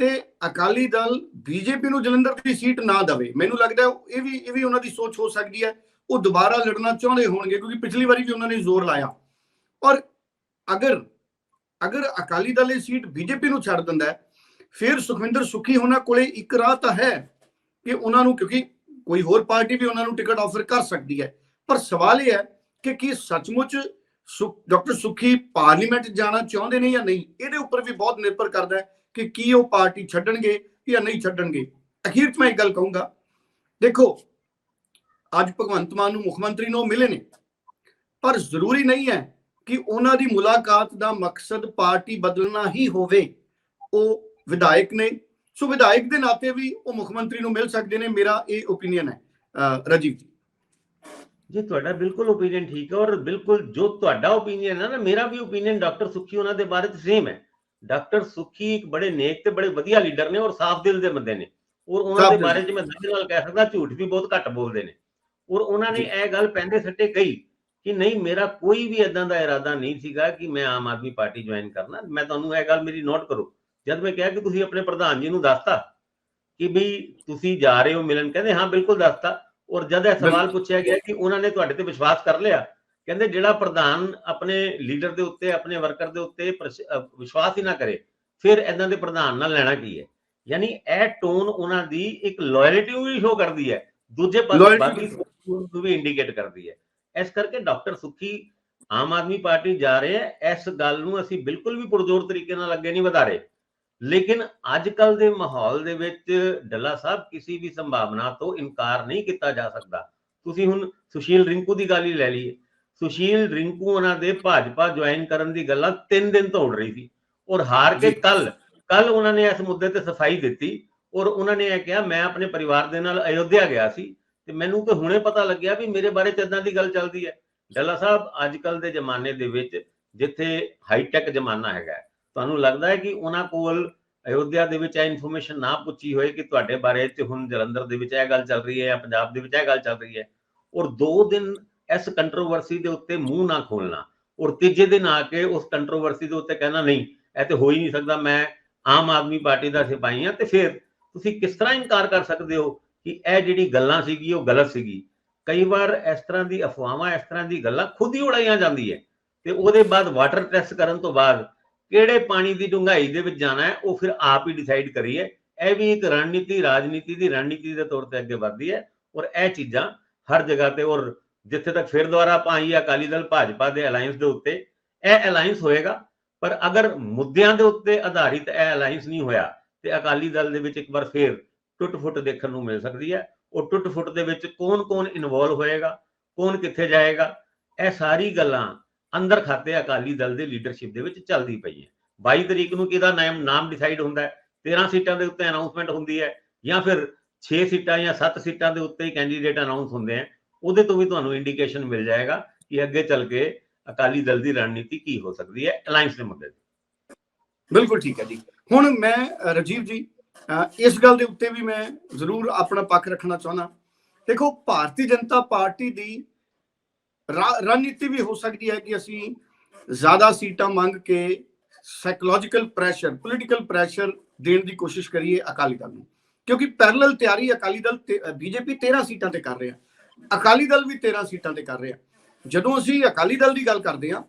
ਤੇ ਅਕਾਲੀ ਦਲ ਬੀਜੇਪੀ ਨੂੰ ਜਲੰਧਰ ਦੀ ਸੀਟ ਨਾ ਦਵੇ। ਮੈਨੂੰ ਲੱਗਦਾ ਇਹ ਵੀ ਇਹ ਵੀ ਉਹਨਾਂ ਦੀ ਸੋਚ ਹੋ ਸਕਦੀ ਹੈ। ਉਹ ਦੁਬਾਰਾ ਲੜਨਾ ਚਾਹੁੰਦੇ ਹੋਣਗੇ ਕਿਉਂਕਿ ਪਿਛਲੀ ਵਾਰੀ ਵੀ ਉਹਨਾਂ ਨੇ ਜ਼ੋਰ ਲਾਇਆ। ਔਰ ਅਗਰ ਅਗਰ ਅਕਾਲੀ ਦਲ ਇਹ ਸੀਟ ਬੀਜੇਪੀ ਨੂੰ ਛੱਡ ਦਿੰਦਾ ਹੈ, ਫਿਰ ਸੁਖਵਿੰਦਰ ਸੁਖੀ ਉਹਨਾਂ ਕੋਲੇ ਇੱਕ ਰਾਹ ਤਾਂ ਹੈ ਕਿ ਉਹਨਾਂ ਨੂੰ, ਕਿਉਂਕਿ ਕੋਈ ਹੋਰ ਪਾਰਟੀ ਵੀ ਉਹਨਾਂ ਨੂੰ ਟਿਕਟ ਆਫਰ ਕਰ ਸਕਦੀ ਹੈ। ਪਰ ਸਵਾਲ ਇਹ ਹੈ ਕਿ ਕੀ ਸੱਚਮੁੱਚ ਡਾਕਟਰ ਸੁਖੀ ਪਾਰਲੀਮੈਂਟ ਜਾਣਾ ਚਾਹੁੰਦੇ ਨੇ ਜਾਂ ਨਹੀਂ? ਇਹਦੇ ਉੱਪਰ ਵੀ ਬਹੁਤ ਨਿਰਭਰ ਕਰਦਾ ਹੈ। ਕਿ ਕੀ ਉਹ ਪਾਰਟੀ ਛੱਡਣਗੇ ਜਾਂ ਨਹੀਂ ਛੱਡਣਗੇ। ਅਖੀਰ 'ਚ ਮੈਂ ਇੱਕ ਗੱਲ ਕਹੂੰਗਾ। ਦੇਖੋ, ਅੱਜ ਭਗਵੰਤ ਮਾਨ ਨੂੰ ਮੁੱਖ ਮੰਤਰੀ ਨੂੰ ਉਹ ਮਿਲੇ ਨੇ। ਪਰ ਜ਼ਰੂਰੀ ਨਹੀਂ ਹੈ ਕਿ ਉਹਨਾਂ ਦੀ ਮੁਲਾਕਾਤ ਦਾ ਮਕਸਦ ਪਾਰਟੀ ਬਦਲਣਾ ਹੀ ਹੋਵੇ। ਉਹ ਵਿਧਾਇਕ ਨੇ। ਸੋ ਵਿਧਾਇਕ ਦੇ ਨਾਤੇ ਵੀ ਉਹ ਮੁੱਖ ਮੰਤਰੀ ਨੂੰ ਮਿਲ ਸਕਦੇ ਨੇ। ਮੇਰਾ ਇਹ ਓਪੀਨੀਅਨ ਹੈ। ਰਾਜੀਵ ਜੀ। ਜੀ ਤੁਹਾਡਾ ਬਿਲਕੁਲ ਓਪੀਨੀਅਨ ਠੀਕ ਹੈ ਔਰ ਬਿਲਕੁਲ ਜੋ ਤੁਹਾਡਾ ਓਪੀਨੀਅਨ ਹੈ ਨਾ, ਮੇਰਾ ਵੀ ਓਪੀਨੀਅਨ ਡਾਕਟਰ ਸੁਖੀ ਉਹਨਾਂ ਦੇ ਬਾਰੇ ਸੇਮ ਹੈ। ਡਾਕਟਰ ਸੁਖੀ ਇੱਕ ਬੜੇ ਨੇਕ ਤੇ ਬੜੇ ਵਧੀਆ ਲੀਡਰ ਨੇ ਔਰ ਸਾਫ਼ ਦਿਲ ਦੇ ਬੰਦੇ ਨੇ। ਔਰ ਉਹਨਾਂ ਦੇ ਬਾਰੇ ਚ ਮੈਂ ਦਾਅਵੇ ਨਾਲ ਕਹਿ ਸਕਦਾ ਝੂਠ ਵੀ ਬਹੁਤ ਘੱਟ ਬੋਲਦੇ ਨੇ। ਔਰ ਉਹਨਾਂ ਨੇ। ਇਹ ਗੱਲ ਪੈਂਦੇ ਸੱਟੇ ਕਹੀ ਕਿ ਨਹੀਂ ਮੇਰਾ ਕੋਈ ਵੀ ਇਦਾਂ ਦਾ ਇਰਾਦਾ ਨਹੀਂ ਸੀਗਾ ਕਿ ਮੈਂ ਆਮ ਆਦਮੀ ਪਾਰਟੀ ਜੁਆਇਨ ਕਰਨਾ। ਮੈਂ ਤੁਹਾਨੂੰ ਇਹ ਗੱਲ ਮੇਰੀ ਨੋਟ ਕਰੋ। ਜਦ ਮੈਂ ਕਿਹਾ ਕਿ ਤੁਸੀਂ ਆਪਣੇ ਪ੍ਰਧਾਨ ਜੀ ਨੂੰ ਦੱਸਤਾ ਕਿ ਵੀ ਤੁਸੀਂ ਜਾ ਰਹੇ ਹੋ ਮਿਲਣ ਕਹਿੰਦੇ ਹਾਂ ਬਿਲਕੁਲ ਦੱਸਤਾ। ਔਰ ਜਦ ਇਹ ਸਵਾਲ ਪੁੱਛਿਆ ਗਿਆ ਕਿ ਉਹਨਾਂ ਨੇ ਤੁਹਾਡੇ ਤੇ ਵਿਸ਼ਵਾਸ ਕਰ ਲਿਆ ਕਹਿੰਦੇ ਜਿਹੜਾ ਪ੍ਰਧਾਨ ਆਪਣੇ ਲੀਡਰ ਦੇ ਉੱਤੇ ਆਪਣੇ ਵਰਕਰ ਦੇ ਉੱਤੇ ਵਿਸ਼ਵਾਸ ਹੀ ਨਾ ਕਰੇ ਫਿਰ ਇਹਨਾਂ ਦੇ ਪ੍ਰਧਾਨ ਨਾਲ ਲੈਣਾ ਕੀ ਹੈ? ਯਾਨੀ ਇਹ ਟੋਨ ਉਹਨਾਂ ਦੀ ਇੱਕ ਲਾਇਲਟੀ ਵੀ ਸ਼ੋ ਕਰਦੀ ਹੈ ਦੂਜੇ ਪਾਸੇ ਬਾਕੀ ਨੂੰ ਵੀ ਇੰਡੀਕੇਟ ਕਰਦੀ ਹੈ। ਇਸ ਕਰਕੇ ਡਾਕਟਰ ਸੁਖੀ ਆਮ ਆਦਮੀ ਪਾਰਟੀ ਜਾ ਰਹੇ ਹੈ ਇਸ ਗੱਲ ਨੂੰ ਅਸੀਂ ਬਿਲਕੁਲ ਵੀ ਪੁਰਜ਼ੋਰ ਤਰੀਕੇ ਨਾਲ ਅੱਗੇ ਨਹੀਂ ਵਧਾ ਰਹੇ। ਲੇਕਿਨ ਅੱਜ ਕੱਲ ਦੇ ਮਾਹੌਲ ਦੇ ਵਿੱਚ ਡੱਲਾ ਸਾਹਿਬ ਕਿਸੇ ਵੀ ਸੰਭਾਵਨਾ ਤੋਂ ਇਨਕਾਰ ਨਹੀਂ ਕੀਤਾ ਜਾ ਸਕਦਾ। ਤੁਸੀਂ ਹੁਣ ਸੁਸ਼ੀਲ ਰਿੰਕੂ ਦੀ ਗੱਲ ਹੀ ਲੈ ਲਈਏ। ਸੁਸ਼ੀਲ ਰਿੰਕੂ ਉਹਨਾਂ ਦੇ ਭਾਜਪਾ ਜੁਆਇਨ ਕਰਨ ਦੀ ਗੱਲਾਂ 3 ਦਿਨ ਤੋਂ ਉੱਡ ਰਹੀ ਸੀ। ਔਰ ਹਾਰ ਕੇ। ਕੱਲ ਕੱਲ ਉਹਨਾਂ ਨੇ ਇਸ ਮੁੱਦੇ ਤੇ ਸਫ਼ਾਈ ਦਿੱਤੀ ਔਰ ਉਹਨਾਂ ਨੇ ਇਹ ਕਿਹਾ ਮੈਂ ਆਪਣੇ ਪਰਿਵਾਰ ਦੇ ਨਾਲ ਅਯੋਧਿਆ ਗਿਆ ਸੀ ਤੇ ਮੈਨੂੰ ਤੇ ਹੁਣੇ ਪਤਾ ਲੱਗਿਆ ਵੀ ਮੇਰੇ ਬਾਰੇ ਇਦਾਂ ਦੀ ਗੱਲ ਚੱਲਦੀ ਹੈ। ਡੱਲਾ ਸਾਹਿਬ ਅੱਜ ਕੱਲ ਦੇ ਜ਼ਮਾਨੇ ਦੇ ਵਿੱਚ ਜਿੱਥੇ ਹਾਈ ਟੈਕ ਜ਼ਮਾਨਾ ਹੈਗਾ ਤੁਹਾਨੂੰ ਲੱਗਦਾ ਹੈ ਕਿ ਉਹਨਾਂ ਕੋਲ ਅਯੋਧਿਆ ਦੇ ਵਿੱਚ ਇਹ ਇਨਫੋਰਮੇਸ਼ਨ ਨਾ ਪੁੱਛੀ ਹੋਏ ਕਿ ਤੁਹਾਡੇ ਬਾਰੇ ਚ ਹੁਣ ਜਲੰਧਰ ਦੇ ਵਿੱਚ ਇਹ ਗੱਲ ਚੱਲ ਰਹੀ ਹੈ ਜਾਂ ਪੰਜਾਬ ਦੇ ਵਿੱਚ ਇਹ ਗੱਲ ਚੱਲ ਰਹੀ ਹੈ? ਔਰ ਦੋ ਦਿਨ ਇਸ ਕੰਟਰੋਵਰਸੀ ਦੇ ਉੱਤੇ ਮੂੰਹ ਨਾ ਖੋਲਣਾ। ਔਰ ਤੀਜੇ ਦਿਨ ਆ ਕੇ ਉਸ ਕੰਟਰੋਵਰਸੀ ਦੇ ਉੱਤੇ ਕਹਿਣਾ, ਨਹੀਂ, ਇਹ ਤੇ ਹੋ ਹੀ ਨਹੀਂ ਸਕਦਾ, ਮੈਂ ਆਮ ਆਦਮੀ ਪਾਰਟੀ ਦਾ ਸਿਪਾਹੀ ਹਾਂ। ਤੇ ਫਿਰ ਤੁਸੀਂ ਕਿਸ ਤਰ੍ਹਾਂ ਇਨਕਾਰ ਕਰ ਸਕਦੇ ਹੋ ਕਿ ਇਹ ਜਿਹੜੀ ਗੱਲਾਂ ਸੀਗੀ, ਉਹ ਗਲਤ ਸੀਗੀ? ਕਈ ਵਾਰ ਇਸ ਤਰ੍ਹਾਂ ਦੀ ਅਫਵਾਹਾਂ, ਇਸ ਤਰ੍ਹਾਂ ਦੀ ਗੱਲਾਂ ਖੁਦ ਹੀ ਉਡਾਈਆਂ ਜਾਂਦੀ ਹੈ। ਤੇ ਉਹਦੇ ਬਾਅਦ ਵਾਟਰ ਟੈਸਟ ਕਰਨ ਤੋਂ ਬਾਅਦ ਕਿਹੜੇ ਪਾਣੀ ਦੀ ਡੂੰਘਾਈ ਦੇ ਵਿੱਚ ਜਾਣਾ ਹੈ, ਉਹ ਫਿਰ ਆਪ ਹੀ ਡਿਸਾਈਡ ਕਰੀਏ। ਇਹ ਵੀ ਇੱਕ ਰਣਨੀਤੀ, ਰਾਜਨੀਤੀ ਦੀ ਰਣਨੀਤੀ ਦੇ ਤੌਰ ਤੇ ਅੱਗੇ ਵਧਦੀ ਹੈ। ਔਰ ਇਹ ਚੀਜ਼ਾਂ ਹਰ ਜਗ੍ਹਾ ਤੇ ਔਰ ਜਿੱਥੇ ਤੱਕ ਫਿਰ ਦੁਬਾਰਾ ਆਪਾਂ ਆਈਏ ਅਕਾਲੀ ਦਲ ਭਾਜਪਾ ਦੇ ਅਲਾਈਅੰਸ ਦੇ ਉੱਤੇ, ਇਹ ਅਲਾਈਅੰਸ ਹੋਏਗਾ। ਪਰ ਅਗਰ ਮੁੱਦਿਆਂ ਦੇ ਉੱਤੇ ਆਧਾਰਿਤ ਇਹ ਅਲਾਈਅੰਸ ਨਹੀਂ ਹੋਇਆ ਤੇ ਅਕਾਲੀ ਦਲ ਦੇ ਵਿੱਚ ਇੱਕ ਵਾਰ ਫੇਰ ਟੁੱਟ-ਫੁੱਟ ਦੇਖਣ ਨੂੰ ਮਿਲ ਸਕਦੀ ਹੈ। ਉਹ ਟੁੱਟ-ਫੁੱਟ ਦੇ ਵਿੱਚ ਕੌਣ-ਕੌਣ ਇਨਵੋਲਵ ਹੋਏਗਾ, ਕੌਣ ਕਿੱਥੇ ਜਾਏਗਾ, ਇਹ ਸਾਰੀ ਗੱਲਾਂ ਅੰਦਰ ਖਾਤੇ ਅਕਾਲੀ ਦਲ ਦੇ ਲੀਡਰਸ਼ਿਪ ਦੇ ਵਿੱਚ ਚੱਲਦੀ ਪਈ ਹੈ। 22 ਤਰੀਕ ਨੂੰ ਕਿਹਦਾ ਨਾਮ ਨਾਮ ਡਿਸਾਈਡ ਹੁੰਦਾ ਹੈ? 13 ਸੀਟਾਂ ਦੇ ਉੱਤੇ ਅਨਾਉਂਸਮੈਂਟ ਹੁੰਦੀ ਹੈ ਜਾਂ ਫਿਰ 6 ਸੀਟਾਂ ਜਾਂ 7 ਸੀਟਾਂ ਦੇ ਉੱਤੇ ਹੀ ਕੈਂਡੀਡੇਟ ਅਨਾਉਂਸ ਹੁੰਦੇ ਆ ਉਹਦੇ ਤੋਂ ਵੀ ਤੁਹਾਨੂੰ ਇੰਡੀਕੇਸ਼ਨ ਮਿਲ ਜਾਏਗਾ ਕਿ ਅੱਗੇ ਚੱਲ ਕੇ ਅਕਾਲੀ ਦਲ ਦੀ ਰਣਨੀਤੀ ਕੀ ਹੋ ਸਕਦੀ ਹੈ ਅਲਾਈਅੰਸ ਦੇ ਮੁੱਦੇ ਤੇ। ਬਿਲਕੁਲ ਠੀਕ ਹੈ ਜੀ। ਹੁਣ ਮੈਂ ਅ, ਰਾਜੀਵ ਜੀ ਇਸ ਗੱਲ ਦੇ ਉੱਤੇ ਵੀ ਮੈਂ ਜ਼ਰੂਰ ਆਪਣਾ ਪੱਖ ਰੱਖਣਾ ਚਾਹੁੰਦਾ। ਦੇਖੋ ਭਾਰਤੀ ਜਨਤਾ ਪਾਰਟੀ ਦੀ ਰਣਨੀਤੀ ਵੀ ਹੋ ਸਕਦੀ ਹੈ ਕਿ ਅਸੀਂ ਜ਼ਿਆਦਾ ਸੀਟਾਂ ਮੰਗ ਕੇ ਸਾਈਕੋਲੋਜੀਕਲ ਪ੍ਰੈਸ਼ਰ ਪੋਲੀਟੀਕਲ ਪ੍ਰੈਸ਼ਰ ਦੇਣ ਦੀ ਕੋਸ਼ਿਸ਼ ਕਰੀਏ ਅਕਾਲੀ ਦਲ ਨੂੰ। ਕਿਉਂਕਿ ਪੈਰਲਲ ਤਿਆਰੀ ਅਕਾਲੀ ਦਲ ਬੀਜੇਪੀ 13 ਸੀਟਾਂ ਤੇ ਕਰ ਰਿਹਾ। ਅਕਾਲੀ ਦਲ ਵੀ 13 ਸੀਟਾਂ ਤੇ ਕਰ ਰਿਹਾ। ਜਦੋਂ ਅਸੀਂ ਅਕਾਲੀ ਦਲ ਦੀ ਗੱਲ ਕਰਦੇ ਹਾਂ,